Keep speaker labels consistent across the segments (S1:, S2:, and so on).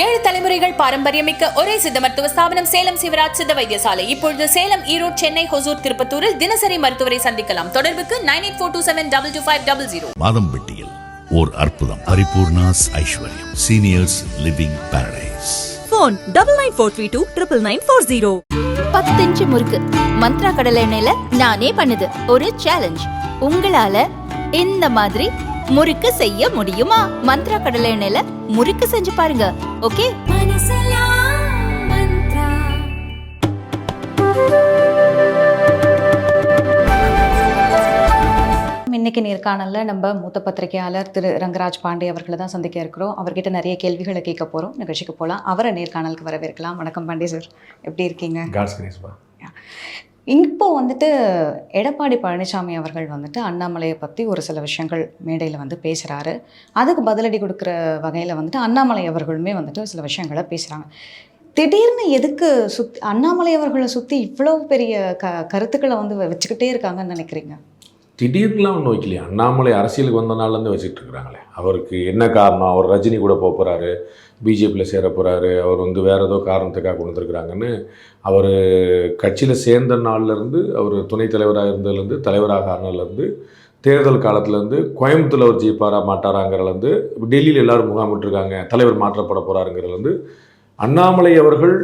S1: ஏழு தலைமுறைகள் பாரம்பரியமிக்க ஒரே சித்த மருத்துவ ஸ்தாபனம் சேலம் சிவராஜ் சித்த வைத்தியசாலை. இப்பொழுது சேலம் ஈரோடு சென்னை ஹொசூர் திருப்பத்தூரில் தினசரி மருத்துவரை சந்திக்கலாம். தொடர்புக்கு nine eight four two seven double two five double zero.
S2: மாதம்பட்டியில் ஓர் அற்புதம். Paripoorna's Aishwaryam. Seniors living paradise
S3: phone double nine four three two triple nine four zero
S4: பத்து இன்ச்சு முறுக்கு. மந்த்ரா கடலை எண்ணெயில நானே பண்ணுது. ஒரு சேலஞ்ச் உங்களால இந்த மாதிரி முறுக்கு செய்ய முடியுமா? மந்த்ரா கடலை எண்ணெயில முறுக்கு செஞ்சு பாருங்க. ஓகே
S5: இன்னைக்கு நேர்காணலில் நம்ம மூத்த பத்திரிகையாளர் திரு ரங்கராஜ் பாண்டே அவர்களை தான் சந்திக்க இருக்கிறோம். அவர்கிட்ட நிறைய கேள்விகளை கேட்க போகிறோம் நிகழ்ச்சிக்கு போகலாம் அவரை நேர்காணலுக்கு வரவேற்கலாம். வணக்கம் பாண்டே சார். எப்படி இருக்கீங்க? இப்போ வந்துட்டு எடப்பாடி பழனிசாமி அவர்கள் வந்துட்டு அண்ணாமலையை பற்றி ஒரு சில விஷயங்கள் மேடையில் வந்து பேசுகிறாரு அதுக்கு பதிலடி கொடுக்குற வகையில் வந்துட்டு அண்ணாமலை அவர்களுமே வந்துட்டு சில விஷயங்களை பேசுகிறாங்க திடீர்னு எதுக்கு சுத் அண்ணாமலை அவர்களை சுற்றி இவ்வளோ பெரிய க கருத்துக்களை வந்து வச்சுக்கிட்டே இருக்காங்கன்னு நினைக்கிறீங்க?
S6: திடீர்னுலாம் ஒன்று வைக்கலையா. அண்ணாமலை அரசியலுக்கு வந்த நாள்லேருந்து வச்சுட்டு இருக்கிறாங்களே. அவருக்கு என்ன காரணம்? அவர் ரஜினி கூட போக போகிறாரு பிஜேபியில் சேர போகிறாரு அவர் வந்து வேறு ஏதோ காரணத்துக்காக கொண்டு வந்துருக்குறாங்கன்னு அவர் கட்சியில் சேர்ந்த நாள்லேருந்து அவர் துணைத் தலைவராக இருந்ததுலேருந்து தலைவராக ஆனதுலேருந்து தேர்தல் காலத்துலேருந்து கோயம்புத்தூரில் அவர் ஜெயிப்பாரா மாட்டாராங்கிறதுலேருந்து டெல்லியில் எல்லாரும் முகாமிட்டுருக்காங்க. தலைவர் மாற்றப்பட போகிறாருங்கிறதுலேருந்து அண்ணாமலை அவர்கள்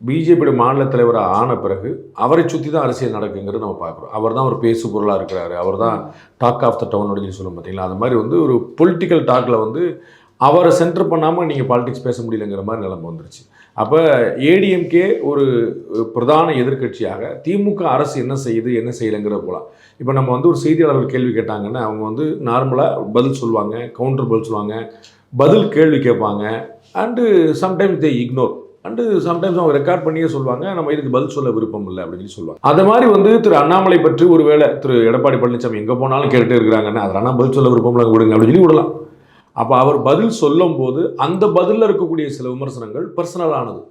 S6: பிஜேபியோட மாநில தலைவராக ஆன பிறகு அவரை சுற்றி தான் அரசியல் நடக்குங்கிறது நம்ம பார்க்குறோம். அவர் தான் ஒரு பேசு பொருளாக இருக்கிறாரு. அவர் தான் டாக் ஆஃப் த டவுன் அப்படின்னு சொல்லுவோம் பார்த்தீங்களா? அந்த மாதிரி வந்து ஒரு பொலிட்டிக்கல் டாக்கில் வந்து அவரை சென்டர் பண்ணாமல் நீங்கள் பாலிடிக்ஸ் பேச முடியலங்கிற மாதிரி நிலைமை வந்துருச்சு. அப்போ ஏடிஎம்கே ஒரு பிரதான எதிர்க்கட்சியாக திமுக அரசு என்ன செய்யுது என்ன செய்யலைங்கிற போலாம். இப்போ நம்ம வந்து ஒரு செய்தியாளர்கள் கேள்வி கேட்டாங்கன்னா அவங்க வந்து நார்மலாக பதில் சொல்லுவாங்க கவுண்டர் பதில் சொல்லுவாங்க பதில் கேள்வி கேட்பாங்க and sometimes they ignore and sometimes அவங்க ரெக்கார்ட் பண்ணியே சொல்லுவாங்க. நம்ம இதுக்கு பதில் சொல்ல விருப்பம் இல்லை அப்படின்னு சொல்லி சொல்லுவாங்க. அது மாதிரி வந்து திரு அண்ணாமலை பற்றி ஒரு வேளை திரு எடப்பாடி பழனிசாமி எங்கே போனாலும் கேட்டுட்டே இருக்கிறாங்கன்னா அதெல்லாம் பதில் சொல்ல விருப்பம் இல்லை விடுங்க அப்படின்னு சொல்லி விடலாம். அப்போ அவர் பதில் சொல்லும் போது அந்த பதிலில் இருக்கக்கூடிய சில விமர்சனங்கள் பர்சனலானது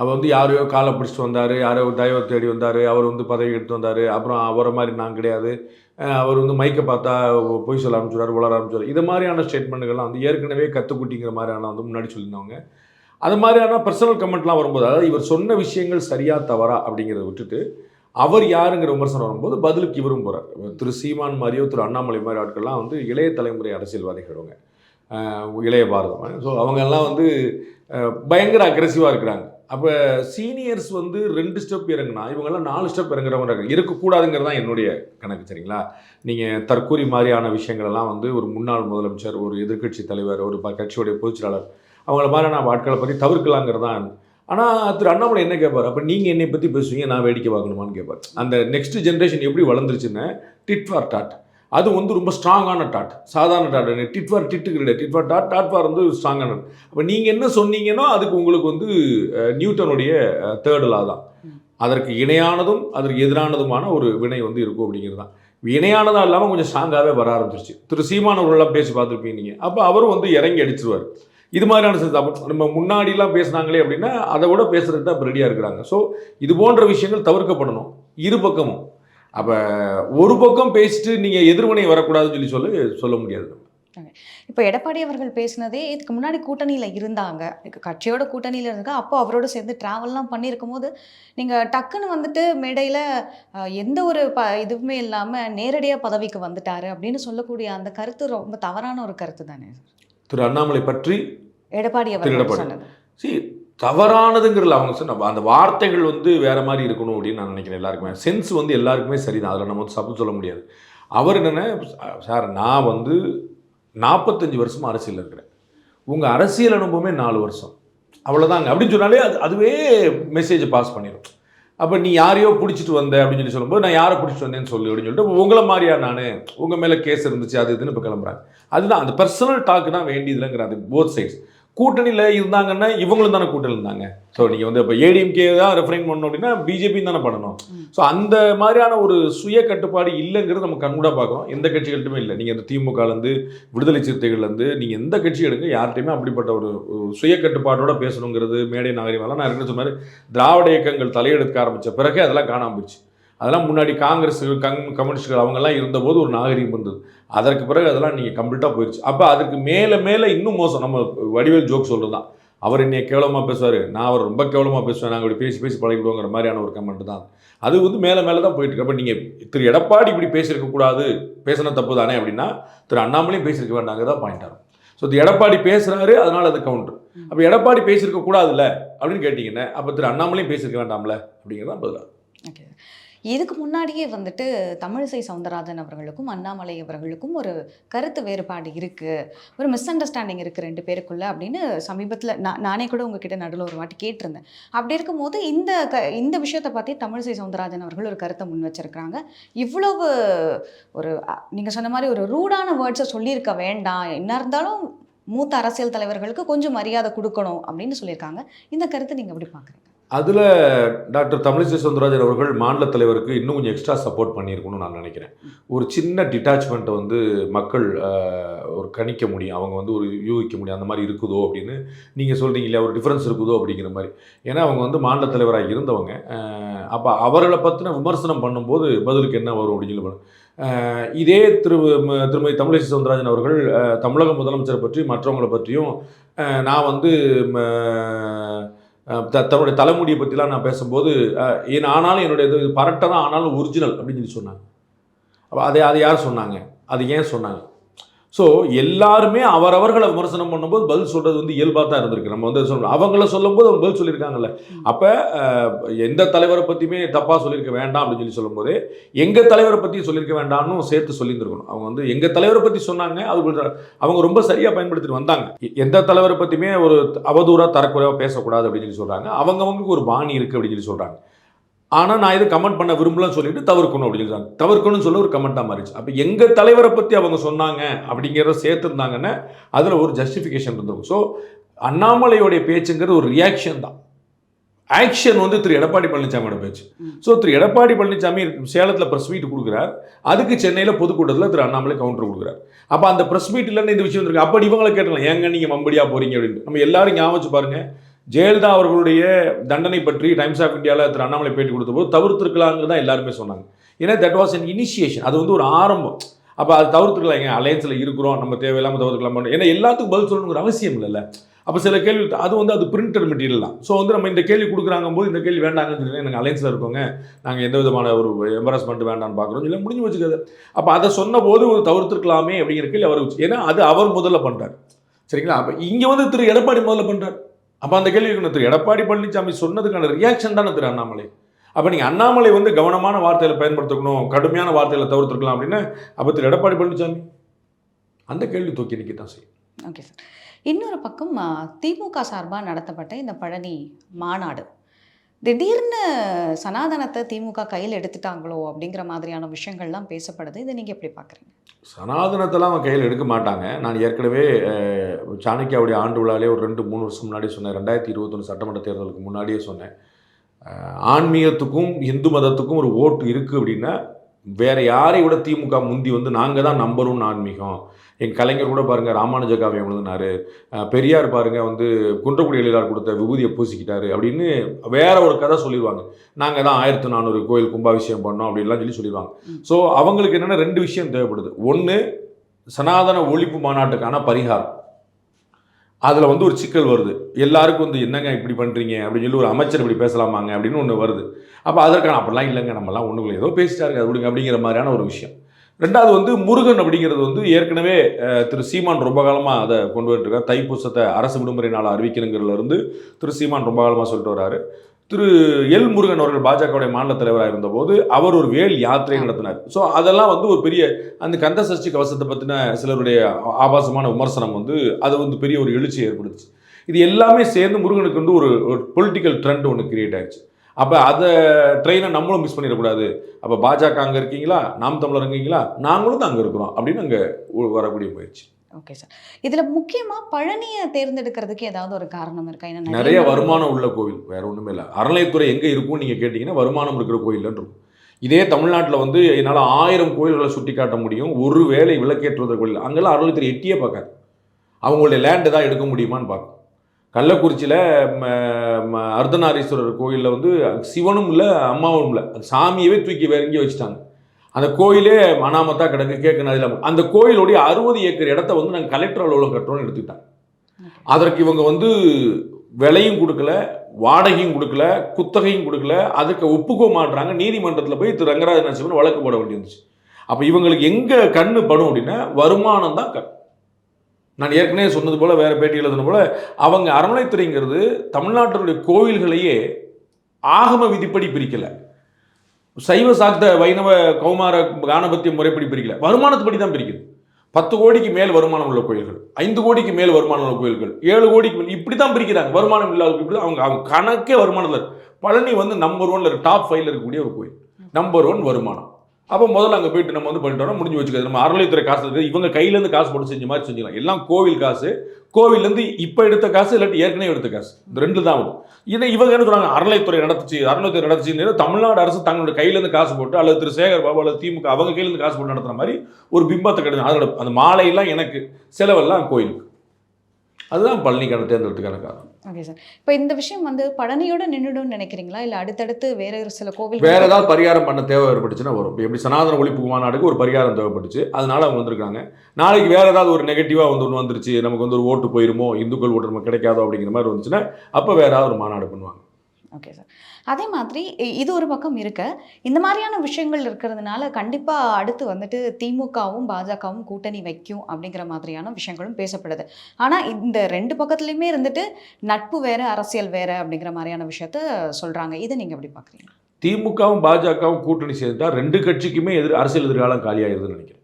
S6: அவர் வந்து யாரையோ காலை பிடிச்சிட்டு வந்தார் யாரோ தயவை தேடி வந்தார் அவர் வந்து பதவி எடுத்து வந்தார் அப்புறம் அவரை மாதிரி நான் கிடையாது. அவர் வந்து மைக்கை பார்த்தா பொய் சொல்ல ஆரம்பிச்சுறாரு உளர ஆரம்பிச்சுறாரு இது மாதிரியான ஸ்டேட்மெண்ட்டுகள்லாம் வந்து ஏற்கனவே கத்துக்குட்டிங்கிற மாதிரியான வந்து முன்னாடி சொல்லியிருந்தவங்க. அது மாதிரியான பர்சனல் கமெண்ட்லாம் வரும்போது அதாவது இவர் சொன்ன விஷயங்கள் சரியா தவறா அப்படிங்கிறத விட்டுட்டு அவர் யாருங்கிற விமர்சனம் வரும்போது பதிலுக்கு இவரும் போகிறார் திரு சீமான் மாதிரியோ திரு அண்ணாமலை மாதிரி ஆட்கள்லாம் வந்து இளைய தலைமுறை அரசியல்வாதிகள் இளைய பாரதம். ஸோ அவங்கெல்லாம் வந்து பயங்கர அக்ரெசிவாக இருக்கிறாங்க. அப்போ சீனியர்ஸ் வந்து ரெண்டு ஸ்டெப் இறங்குனா இவங்கெல்லாம் நாலு ஸ்டெப் இறங்குறவங்க இருக்கக்கூடாதுங்கிறது தான் என்னுடைய கணக்கு சரிங்களா? நீங்கள் தற்கூரி மாதிரியான விஷயங்களெல்லாம் வந்து ஒரு முன்னாள் முதலமைச்சர் ஒரு எதிர்க்கட்சி தலைவர் ஒரு கட்சியுடைய பொதுச்செயலாளர் அவங்கள மாதிரியான ஆட்களை பற்றி தவிர்க்கலாங்கிறது தான் ஆனால் திரு அண்ணாமலை என்ன கேட்பார் அப்போ நீங்கள் என்னை பற்றி பேசுவீங்க நான் வேடிக்கை பார்க்கணுமான்னு கேட்பார் அந்த நெக்ஸ்ட் ஜென்ரேஷன் எப்படி வளர்ந்துருச்சுன்னு டிட் ஃபார் டாட் அது வந்து ரொம்ப ஸ்ட்ராங்கான டாட் சாதாரண டாட் டிட் ஃபார் டிட்டு கிடையாது. Tit for tat tat for வந்து ஸ்ட்ராங்கான அப்போ நீங்கள் என்ன சொன்னீங்கன்னா அதுக்கு உங்களுக்கு வந்து நியூட்டனுடைய தேர்டு லா தான். அதற்கு இணையானதும் அதற்கு எதிரானதுமான ஒரு வினை வந்து இருக்கும் அப்படிங்கிறது தான். இணையானதாக இல்லாமல் கொஞ்சம் ஸ்ட்ராங்காகவே வர ஆரம்பிச்சிருச்சு. திரு சீமான் அவர்களெல்லாம் பேசி பார்த்துருப்பீங்க நீங்கள் அப்போ அவரும் வந்து இறங்கி அடிச்சிருவார். இது மாதிரியான சில நம்ம முன்னாடிலாம் பேசுனாங்களே அப்படின்னா அதை விட பேசுகிறது தான் ரெடியாக இருக்கிறாங்க. ஸோ இது போன்ற விஷயங்கள் தவிர்க்கப்படணும். இரு பக்கமும். அப்போ ஒரு பக்கம் பேசிட்டு நீங்கள் எதிர்வினை வரக்கூடாதுன்னு சொல்லி சொல்லி சொல்ல முடியாது
S5: இப்போ எடப்பாடி அவர்கள் பேசினதே இதுக்கு முன்னாடி கூட்டணியில் இருந்தாங்க. கட்சியோட கூட்டணியில் இருந்தாங்க. அப்போ அவரோட சேர்ந்து ட்ராவல்லாம் பண்ணியிருக்கும் போது நீங்கள் டக்குன்னு வந்துட்டு மேடையில் எந்த ஒரு ப இதுவுமே இல்லாமல் நேரடியாக பதவிக்கு வந்துட்டாரு அப்படின்னு சொல்லக்கூடிய அந்த கருத்து ரொம்ப தவறான ஒரு கருத்து தானே
S6: திரு அண்ணாமலை பற்றி
S5: எடப்பாடி
S6: எடப்பாடி. சி தவறானதுங்கிறதுல அவங்க சொன்ன அந்த வார்த்தைகள் வந்து வேற மாதிரி இருக்கணும் அப்படின்னு நான் நினைக்கிறேன் எல்லாருக்குமே. சென்ஸ் வந்து எல்லாருக்குமே சரிதான். அதில் நம்ம வந்து தப்பு சொல்ல முடியாது. அவர் என்னென்ன சார் நான் வந்து நாற்பத்தஞ்சு வருஷமா அரசியல் இருக்கிறேன். உங்கள் அரசியல் அனுபவமே நாலு வருஷம். அவ்வளோதாங்க அப்படின்னு சொன்னாலே அது அதுவே மெசேஜை பாஸ் பண்ணிடும் அப்போ நீ யாரையோ பிடிச்சிட்டு வந்த அப்படின்னு சொல்லி சொல்லும்போது நான் யாரை பிடிச்சிட்டு வந்தேன்னு சொல்லு அப்படின்னு சொல்லிட்டு உங்களை மாதிரியா நான்? உங்கள் மேலே கேஸ் இருந்துச்சு அது இதுன்னு இப்போ கிளம்புறாங்க. அதுதான் அந்த பர்சனல் டாக் தான் வேண்டியதுலங்கிறாங்க போத் சைட்ஸ் கூட்டணியில் இருந்தாங்கன்னா இவங்களும் தானே கூட்டணியில் இருந்தாங்க. ஸோ நீங்கள் வந்து இப்போ ஏடிஎம்கே தான் ரெஃபரிங் பண்ணணும் அப்படின்னா பிஜேபி தானே பண்ணணும். ஸோ அந்த மாதிரியான ஒரு சுய கட்டுப்பாடு இல்லைங்கிறது நம்ம கண்கூடாக பார்க்குறோம் எந்த கட்சிகள்ட்டுமே இல்லை. நீங்கள் இந்த திமுகலேருந்து விடுதலை சிறுத்தைகள்லேருந்து நீங்கள் எந்த கட்சி எடுங்க யார்கிட்டையுமே அப்படிப்பட்ட ஒரு சுய கட்டுப்பாட்டோட பேசணுங்கிறது மேடை நாகரிகமெல்லாம் நான் என்ன சொன்னார் திராவிட இயக்கங்கள் தலையெடுக்க ஆரம்பித்த பிறகு அதெல்லாம் காணாமல் போச்சு அதெல்லாம் முன்னாடி காங்கிரஸ் கங் கம்யூனிஸ்டுகள் அவங்கெல்லாம் இருந்தபோது ஒரு நாகரிகம் இருந்தது. அதற்கு பிறகு அதெல்லாம் நீங்கள் கம்ப்ளீட்டாக போயிடுச்சு அப்போ அதுக்கு மேலே மேலே இன்னும் மோசம். நம்ம வடிவேல் ஜோக் சொல்கிறது தான் அவர் என்னை கேவலமாக பேசுவார். நான் அவர் ரொம்ப கேவலமாக பேசுவேன். நாங்கள் இப்படி பேசி பேசி பழகிடுவோங்கிற மாதிரியான ஒரு கமெண்ட் தான். அது வந்து மேலே மேலே தான் போயிட்டு இருக்கு. அப்போ நீங்கள் திரு எடப்பாடி இப்படி பேசியிருக்கக்கூடாது பேசின தப்பு தானே அப்படின்னா திரு அண்ணாமலையும் பேசியிருக்க வேண்டாங்க தான் பாயிண்ட் ஆகும். ஸோ திரு எடப்பாடி பேசுகிறாரு அதனால் அது கவுண்டர் அப்போ எடப்பாடி பேசியிருக்க கூடாதுல்ல அப்படின்னு கேட்டிங்கன்னா அப்போ திரு அண்ணாமலையும் பேசியிருக்க வேண்டாம்ல அப்படிங்கிறதான் பதிலாக
S5: ஓகே இதுக்கு முன்னாடியே வந்துட்டு தமிழிசை சவுந்தரராஜன் அவர்களுக்கும் அண்ணாமலை அவர்களுக்கும் ஒரு கருத்து வேறுபாடு இருக்குது ஒரு மிஸ் அண்டர்ஸ்டாண்டிங் இருக்குது ரெண்டு பேருக்குள்ளே அப்படின்னு சமீபத்தில் நான் நானே கூட உங்ககிட்ட நடுவில் ஒரு வாட்டி கேட்டிருந்தேன். அப்படி இருக்கும்போது இந்த க இந்த விஷயத்தை பற்றி தமிழிசை சவுந்தரராஜன் அவர்கள் ஒரு கருத்தை முன் வச்சிருக்கிறாங்க. இவ்வளவு ஒரு நீங்கள் சொன்ன மாதிரி ஒரு ரூடான வேர்ட்ஸை சொல்லியிருக்க வேண்டாம். என்ன இருந்தாலும் மூத்த அரசியல் தலைவர்களுக்கு கொஞ்சம் மரியாதை கொடுக்கணும் அப்படின்னு சொல்லியிருக்காங்க. இந்த கருத்தை நீங்கள் எப்படி பார்க்குறீங்க
S6: அதில் டாக்டர் தமிழிசை சவுந்தரராஜன் அவர்கள் மாநில தலைவருக்கு இன்னும் கொஞ்சம் எக்ஸ்ட்ரா சப்போர்ட் பண்ணியிருக்கணும்னு நான் நினைக்கிறேன். ஒரு சின்ன டிட்டாச்மெண்ட்டை வந்து மக்கள் ஒரு கணிக்க முடியும். அவங்க வந்து ஒரு யூகிக்க முடியும். அந்த மாதிரி இருக்குதோ அப்படின்னு நீங்கள் சொல்கிறீங்க இல்லையா? ஒரு டிஃப்ரென்ஸ் இருக்குதோ அப்படிங்கிற மாதிரி. ஏன்னா அவங்க வந்து மாநில தலைவராக இருந்தவங்க. அப்போ அவர்களை பற்றின விமர்சனம் பண்ணும்போது பதிலுக்கு என்ன வரும் அப்படின்னு சொல்லி இதே திரு திருமதி தமிழிசை சவுந்தரராஜன் அவர்கள் தமிழக முதலமைச்சரை பற்றி மற்றவங்களை பற்றியும் நான் வந்து ம, தன்னுடைய தலைமுடியை பற்றிலாம் நான் பேசும்போது என் ஆனாலும் என்னுடைய இது பரட்டை தான் ஆனாலும் ஒரிஜினல் அப்படின்னு சொல்லி சொன்னாங்க. அப்போ அதை அதை யார் சொன்னாங்க? அது ஏன் சொன்னாங்க? ஸோ எல்லாருமே அவரவர்களை விமர்சனம் பண்ணும்போது பதில் சொல்கிறது வந்து இயல்பாக தான் இருந்திருக்கு. நம்ம வந்து சொல்லணும் அவங்கள சொல்லும்போது அவங்க பதில் சொல்லியிருக்காங்கல்ல. அப்போ எந்த தலைவரை பற்றியுமே தப்பாக சொல்லியிருக்க வேண்டாம் அப்படின்னு சொல்லி சொல்லும்போது எங்கள் தலைவரை பற்றி சொல்லியிருக்க வேண்டாம்னு சேர்த்து சொல்லியிருந்துருக்கணும். அவங்க வந்து எங்கள் தலைவரை பற்றி சொன்னாங்க அது அவங்க ரொம்ப சரியாக பயன்படுத்திட்டு வந்தாங்க. எந்த தலைவரை பற்றியுமே ஒரு அவதூறாக தரக்குறைவாக பேசக்கூடாது அப்படின்னு சொல்லி சொல்கிறாங்க அவங்கவுங்களுக்கு ஒரு பாணி இருக்குது அப்படின்னு சொல்லி சொல்கிறாங்க ஆனால் நான் இது கமெண்ட் பண்ண விரும்பலன்னு சொல்லிட்டு தவிர்க்கணும் அப்படின்னு தவிர்க்கணும்னு சொல்ல ஒரு கமெண்ட்டாக மாறிச்சு அப்போ எங்கள் தலைவரை பற்றி அவங்க சொன்னாங்க அப்படிங்கிறத சேர்த்துருந்தாங்கன்னா அதில் ஒரு ஜஸ்டிஃபிகேஷன் இருந்திருக்கும். ஸோ அண்ணாமலையோடைய பேச்சுங்கிறது ஒரு ரியாக்ஷன் தான். ஆக்ஷன் வந்து திரு எடப்பாடி பழனிசாமியோட பேச்சு. ஸோ திரு எடப்பாடி பழனிசாமி சேலத்தில் ப்ரெஸ் மீட் கொடுக்குறார். அதுக்கு சென்னையில் பொதுக்கூட்டத்தில் திரு அண்ணாமலை கவுண்டர் கொடுக்குறாரு. அப்போ அந்த ப்ரெஸ் மீட்டில் இந்த விஷயம் இருக்கு அப்படி இவங்களை கேட்டலாம் ஏங்க நீங்கள் மம்படியா போறீங்க அப்படின்னு. நம்ம எல்லாரும் ஞாபகம் வச்சு பாருங்க. ஜெயலலிதா அவர்களுடைய தண்டனை பற்றி டைம்ஸ் ஆஃப் இந்தியாவில் திரு அண்ணாமலை பேட்டி கொடுத்தபோது தவிர்த்திருக்கலாங்கிறது தான் எல்லாருமே சொன்னாங்க. ஏன்னா தட் வாஸ் அன் இனிஷியேஷன் அது வந்து ஒரு ஆரம்பம். அப்போ அது தவிர்த்துக்கலாம் எங்கள் அலையன்ஸில் இருக்கிறோம். நம்ம தேவையில்லாமல் தவிர்த்துக்கலாம் ஏன்னா எல்லாத்துக்கும் பதில் சொல்லணுங்கிற அவசியம் இல்லைல்ல. அப்போ சில கேள்வி அது வந்து அது பிரிண்டட் மெட்டீரியல் தான். ஸோ வந்து நம்ம இந்த கேள்வி கொடுக்குறாங்க போது இந்த கேள்வி வேண்டாங்கன்னு சொல்லி எனக்கு அலைன்ஸில் இருக்கோங்க. நாங்கள் எந்த விதமான ஒரு எம்பரஸ்மெண்ட் வேண்டாம்னு பார்க்குறோம் இல்லை முடிஞ்சு வச்சுக்காது அப்போ அதை சொன்னபோது ஒரு தவிர்த்துருக்கலாமே அப்படிங்கிற கேள்வி அவர் வச்சு. ஏன்னா அது அவர் முதல்ல பண்ணுறார் சரிங்களா? அப்போ இங்கே வந்து திரு எடப்பாடி முதல்ல பண்ணுறார் அப்போ அந்த கேள்விக்கு திரு எடப்பாடி பழனிசாமி சொன்னதுக்கான ரியாக்ஷன் தானே திரு அண்ணாமலை. அப்போ நீங்கள் அண்ணாமலை வந்து கவனமான வார்த்தையில் பயன்படுத்தணும் கடுமையான வார்த்தையில் தவிர்த்துருக்கலாம் அப்படின்னு அப்போ திரு எடப்பாடி பழனிசாமி அந்த கேள்வி தூக்கி நிற்க தான் செய்யும்.
S5: ஓகே சார் இன்னொரு பக்கம் திமுக சார்பாக நடத்தப்பட்ட இந்த பழனி மாநாடு திடீர்னு சனாதனத்தை திமுக கையில் எடுத்துட்டாங்களோ அப்படிங்கிற மாதிரியான விஷயங்கள்லாம் பேசப்படுது. இதை நீங்கள் எப்படி பார்க்குறீங்க
S6: சனாதனத்தெல்லாம் அவன் கையில் எடுக்க மாட்டாங்க. நான் ஏற்கனவே சாணக்கியாவுடைய ஆண்டு விழாலே ஒரு ரெண்டு மூணு வருஷம் முன்னாடி சொன்னேன். ரெண்டாயிரத்தி இருபத்தொன்று சட்டமன்ற தேர்தலுக்கு முன்னாடியே சொன்னேன். ஆன்மீகத்துக்கும் இந்து மதத்துக்கும் ஒரு ஓட்டு இருக்குது அப்படின்னா வேற யாரை விட திமுக முந்தி வந்து நாங்கள் தான் நம்பர் ஒன் ஆன்மீகம். என் கலைஞர் கூட பாருங்கள் ராமானுஜ காவியம் எழுதினாரு பெரியார் பாருங்க வந்து குன்றக்குடி எழிலார் கொடுத்த விபூதியை பூசிக்கிட்டாரு அப்படின்னு வேற ஒரு கதை சொல்லிடுவாங்க. நாங்கள் தான் ஆயிரத்தி நானூறு கோயில் கும்பாபிஷேகம் பண்ணோம் அப்படின்லாம் சொல்லி சொல்லிடுவாங்க. ஸோ அவங்களுக்கு என்னென்னா ரெண்டு விஷயம் தேவைப்படுது. ஒன்று சனாதன ஒழிப்பு மாநாட்டுக்கான பரிகாரம். அதில் வந்து ஒரு சிக்கல் வருது. எல்லாருக்கும் வந்து என்னங்க இப்படி பண்ணுறீங்க அப்படின்னு சொல்லி ஒரு அமைச்சர் இப்படி பேசலாமாங்க? அப்படின்னு ஒன்று வருது. அப்போ அதற்கான அப்படிலாம் இல்லைங்க. நம்மலாம் ஒன்றுக்குள்ள ஏதோ பேசிட்டாருங்க அது விடுங்க. அப்படிங்கிற மாதிரியான ஒரு விஷயம். ரெண்டாவது வந்து முருகன் அப்படிங்கிறது வந்து ஏற்கனவே திரு சீமான் ரொம்ப காலமாக அதை கொண்டு வந்துருக்கார் தைப்பூசத்தை அரசு விடுமுறை நாள் அறிவிக்கணுங்கிறதுலேருந்து திரு சீமான் ரொம்ப காலமாக சொல்லிட்டு வராரு. திரு எல் முருகன் அவர்கள் பாஜகவுடைய மாநில தலைவராக இருந்தபோது அவர் ஒரு வேல் யாத்திரை நடத்தினார். ஸோ அதெல்லாம் வந்து ஒரு பெரிய அந்த கந்த சஷ்டி கவசத்தை பற்றின சிலருடைய ஆபாசமான விமர்சனம் வந்து அது வந்து பெரிய ஒரு எழுச்சி ஏற்படுத்துச்சு. இது எல்லாமே சேர்ந்து முருகனுக்கு வந்து ஒரு ஒரு பொலிட்டிக்கல் ட்ரெண்ட் ஒன்று கிரியேட் ஆயிடுச்சு. அப்போ அதை ட்ரெயினை நம்மளும் மிஸ் பண்ணிடக்கூடாது. அப்போ பாஜக அங்கே இருக்கீங்களா? நாம் தமிழர் இருக்கீங்களா? நாங்களும் தான் அங்கே இருக்கிறோம் அப்படின்னு அங்கே வரக்கூடிய முயற்சி.
S5: ஓகே சார் இதில் முக்கியமாக பழனியை தேர்ந்தெடுக்கிறதுக்கு ஏதாவது ஒரு காரணம் இருக்கா? ஏன்னா
S6: நிறைய வருமானம் உள்ள கோவில் வேற ஒன்றுமே இல்லை. அறநிலையத்துறை எங்கே இருக்கும்னு நீங்கள் கேட்டிங்கன்னா வருமானம் இருக்கிற கோயில்னு இருக்கும். இதே தமிழ்நாட்டில் வந்து என்னால் ஆயிரம் கோயில்களை சுட்டி காட்ட முடியும். ஒரு வேளை விளக்கேற்றுவத கோயில் அங்கெல்லாம் அறநிலையத்துறை எட்டியே பார்க்காது. அவங்களுடைய லேண்டு தான் எடுக்க முடியுமான்னு பார்க்கும். கள்ளக்குறிச்சியில் அர்த்தநாரீஸ்வரர் கோயிலில் வந்து சிவனும் இல்லை அம்மாவும் இல்லை. சாமியவே தூக்கி வேற எங்கேயோ வச்சுட்டாங்க. அந்த கோயிலே அனாமத்தா கிடக்கு கேட்க நதியில் அந்த கோயிலுடைய அறுபது ஏக்கர் இடத்த வந்து நாங்கள் கலெக்டர் அலுவலகம் கட்டுறோம்னு எடுத்துக்கிட்டாங்க. அதற்கு இவங்க வந்து விலையும் கொடுக்கல வாடகையும் கொடுக்கல குத்தகையும் கொடுக்கல அதுக்கு ஒப்புக்க மாட்றாங்க நீதிமன்றத்தில் போய் திரு ரங்கராஜ நரசிம்மன் வழக்கு போட வேண்டியிருந்துச்சு. அப்போ இவங்களுக்கு எங்கே கண்ணு படும் அப்படின்னா வருமானம் தான் கண். நான் ஏற்கனவே சொன்னது போல் வேறு பேட்டி எழுதுன போல் அவங்க அறநிலைத்துறைங்கிறது தமிழ்நாட்டினுடைய கோவில்களையே ஆகம விதிப்படி பிரிக்கலை. சைவ சாக்த வைணவ கௌமார கானபத்திய முறைப்படி பிரிக்கல. வருமானத்துப்படி தான் பிரிக்குது. பத்து கோடிக்கு மேல் வருமானம் உள்ள கோயில்கள் ஐந்து கோடிக்கு மேல் வருமானம் உள்ள கோயில்கள் ஏழு கோடிக்கு மேல் இப்படி தான் பிரிக்கிறாங்க. வருமானம் இல்லாத இப்படி அவங்க அவங்க கணக்கே வருமானம் பழனி வந்து நம்பர் ஒன்ல டாப் ஃபைவ்ல இருக்கக்கூடிய ஒரு கோயில். நம்பர் ஒன் வருமானம். அப்போ முதல்ல அங்கே போயிட்டு நம்ம வந்து பண்ணிட்டு முடிஞ்சு வச்சுக்கிறது நம்ம அறநிலைத்துறை காசு இருக்குது இவங்க கையிலேருந்து காசு போட்டு செஞ்ச மாதிரி செஞ்சுக்கலாம். எல்லாம் கோவில் காசு. கோவில்லேருந்து இப்போ எடுத்த காசு இல்லாட்டி ஏற்கனவே எடுத்த காசு. இந்த ரெண்டு தான் வரும். இதை இவங்க என்ன சொல்கிறாங்க அறநிலைத்துறை நடத்துச்சு. அறநிலைத்துறை நடத்துச்சுன்னு தமிழ்நாடு அரசு தங்களோட கையிலேருந்து காசு போட்டு அல்லது திரு சேகர் பாபு அல்லது திமுக அவங்க கையிலேருந்து காசு போட்டு நடத்துகிற மாதிரி ஒரு பிம்பத்தை கிடையாது அதோட அந்த மாலையெல்லாம் எனக்கு செலவெல்லாம் கோயிலுக்கு. அதுதான் பழனிக்கான தேர்ந்தெடுத்துக்கான காரணம்.
S5: ஓகே சார் இப்போ இந்த விஷயம் வந்து பழனியோட நின்றுடும் நினைக்கிறீங்களா? இல்லை அடுத்தடுத்து வேற ஒரு சில கோவில்
S6: வேற ஏதாவது பரிகாரம் பண்ண தேவை ஏற்பட்டுச்சுன்னா வரும். இப்போ எப்படி சனாதன ஒழிப்பு மாநாடுக்கு ஒரு பரிகாரம் தேவைப்பட்டுச்சு. அதனால அவங்க வந்திருக்காங்க. நாளைக்கு வேற ஏதாவது ஒரு நெகட்டிவாக வந்து ஒன்று வந்துருச்சு. நமக்கு வந்து ஒரு ஓட்டு போயிருமோ? இந்துக்கள் ஓட்டு நமக்கு கிடைக்காதோ அப்படிங்கிற மாதிரி வந்துச்சுன்னா அப்போ வேற ஏதாவது ஒரு மாநாடு பண்ணுவாங்க.
S5: ஓகே சார் அதே மாதிரி இ- இது ஒரு பக்கம் இருக்க. இந்த மாதிரியான விஷயங்கள் இருக்கிறதுனால கண்டிப்பாக அடுத்து வந்துட்டு திமுகவும் பாஜகவும் கூட்டணி வைக்கும் அப்படிங்கிற மாதிரியான விஷயங்களும் பேசப்படுது. ஆனால் இந்த ரெண்டு பக்கத்துலையுமே இருந்துட்டு நட்பு வேறு அரசியல் வேறு அப்படிங்கிற மாதிரியான விஷயத்த சொல்கிறாங்க இதை நீங்கள் எப்படி பார்க்குறீங்க
S6: திமுகவும் பாஜகவும் கூட்டணி சேர்ந்தால் ரெண்டு கட்சிக்குமே எதிர் அரசியல் எதிர்காலம் காலியாயிருதுன்னு நினைக்கிறேன்.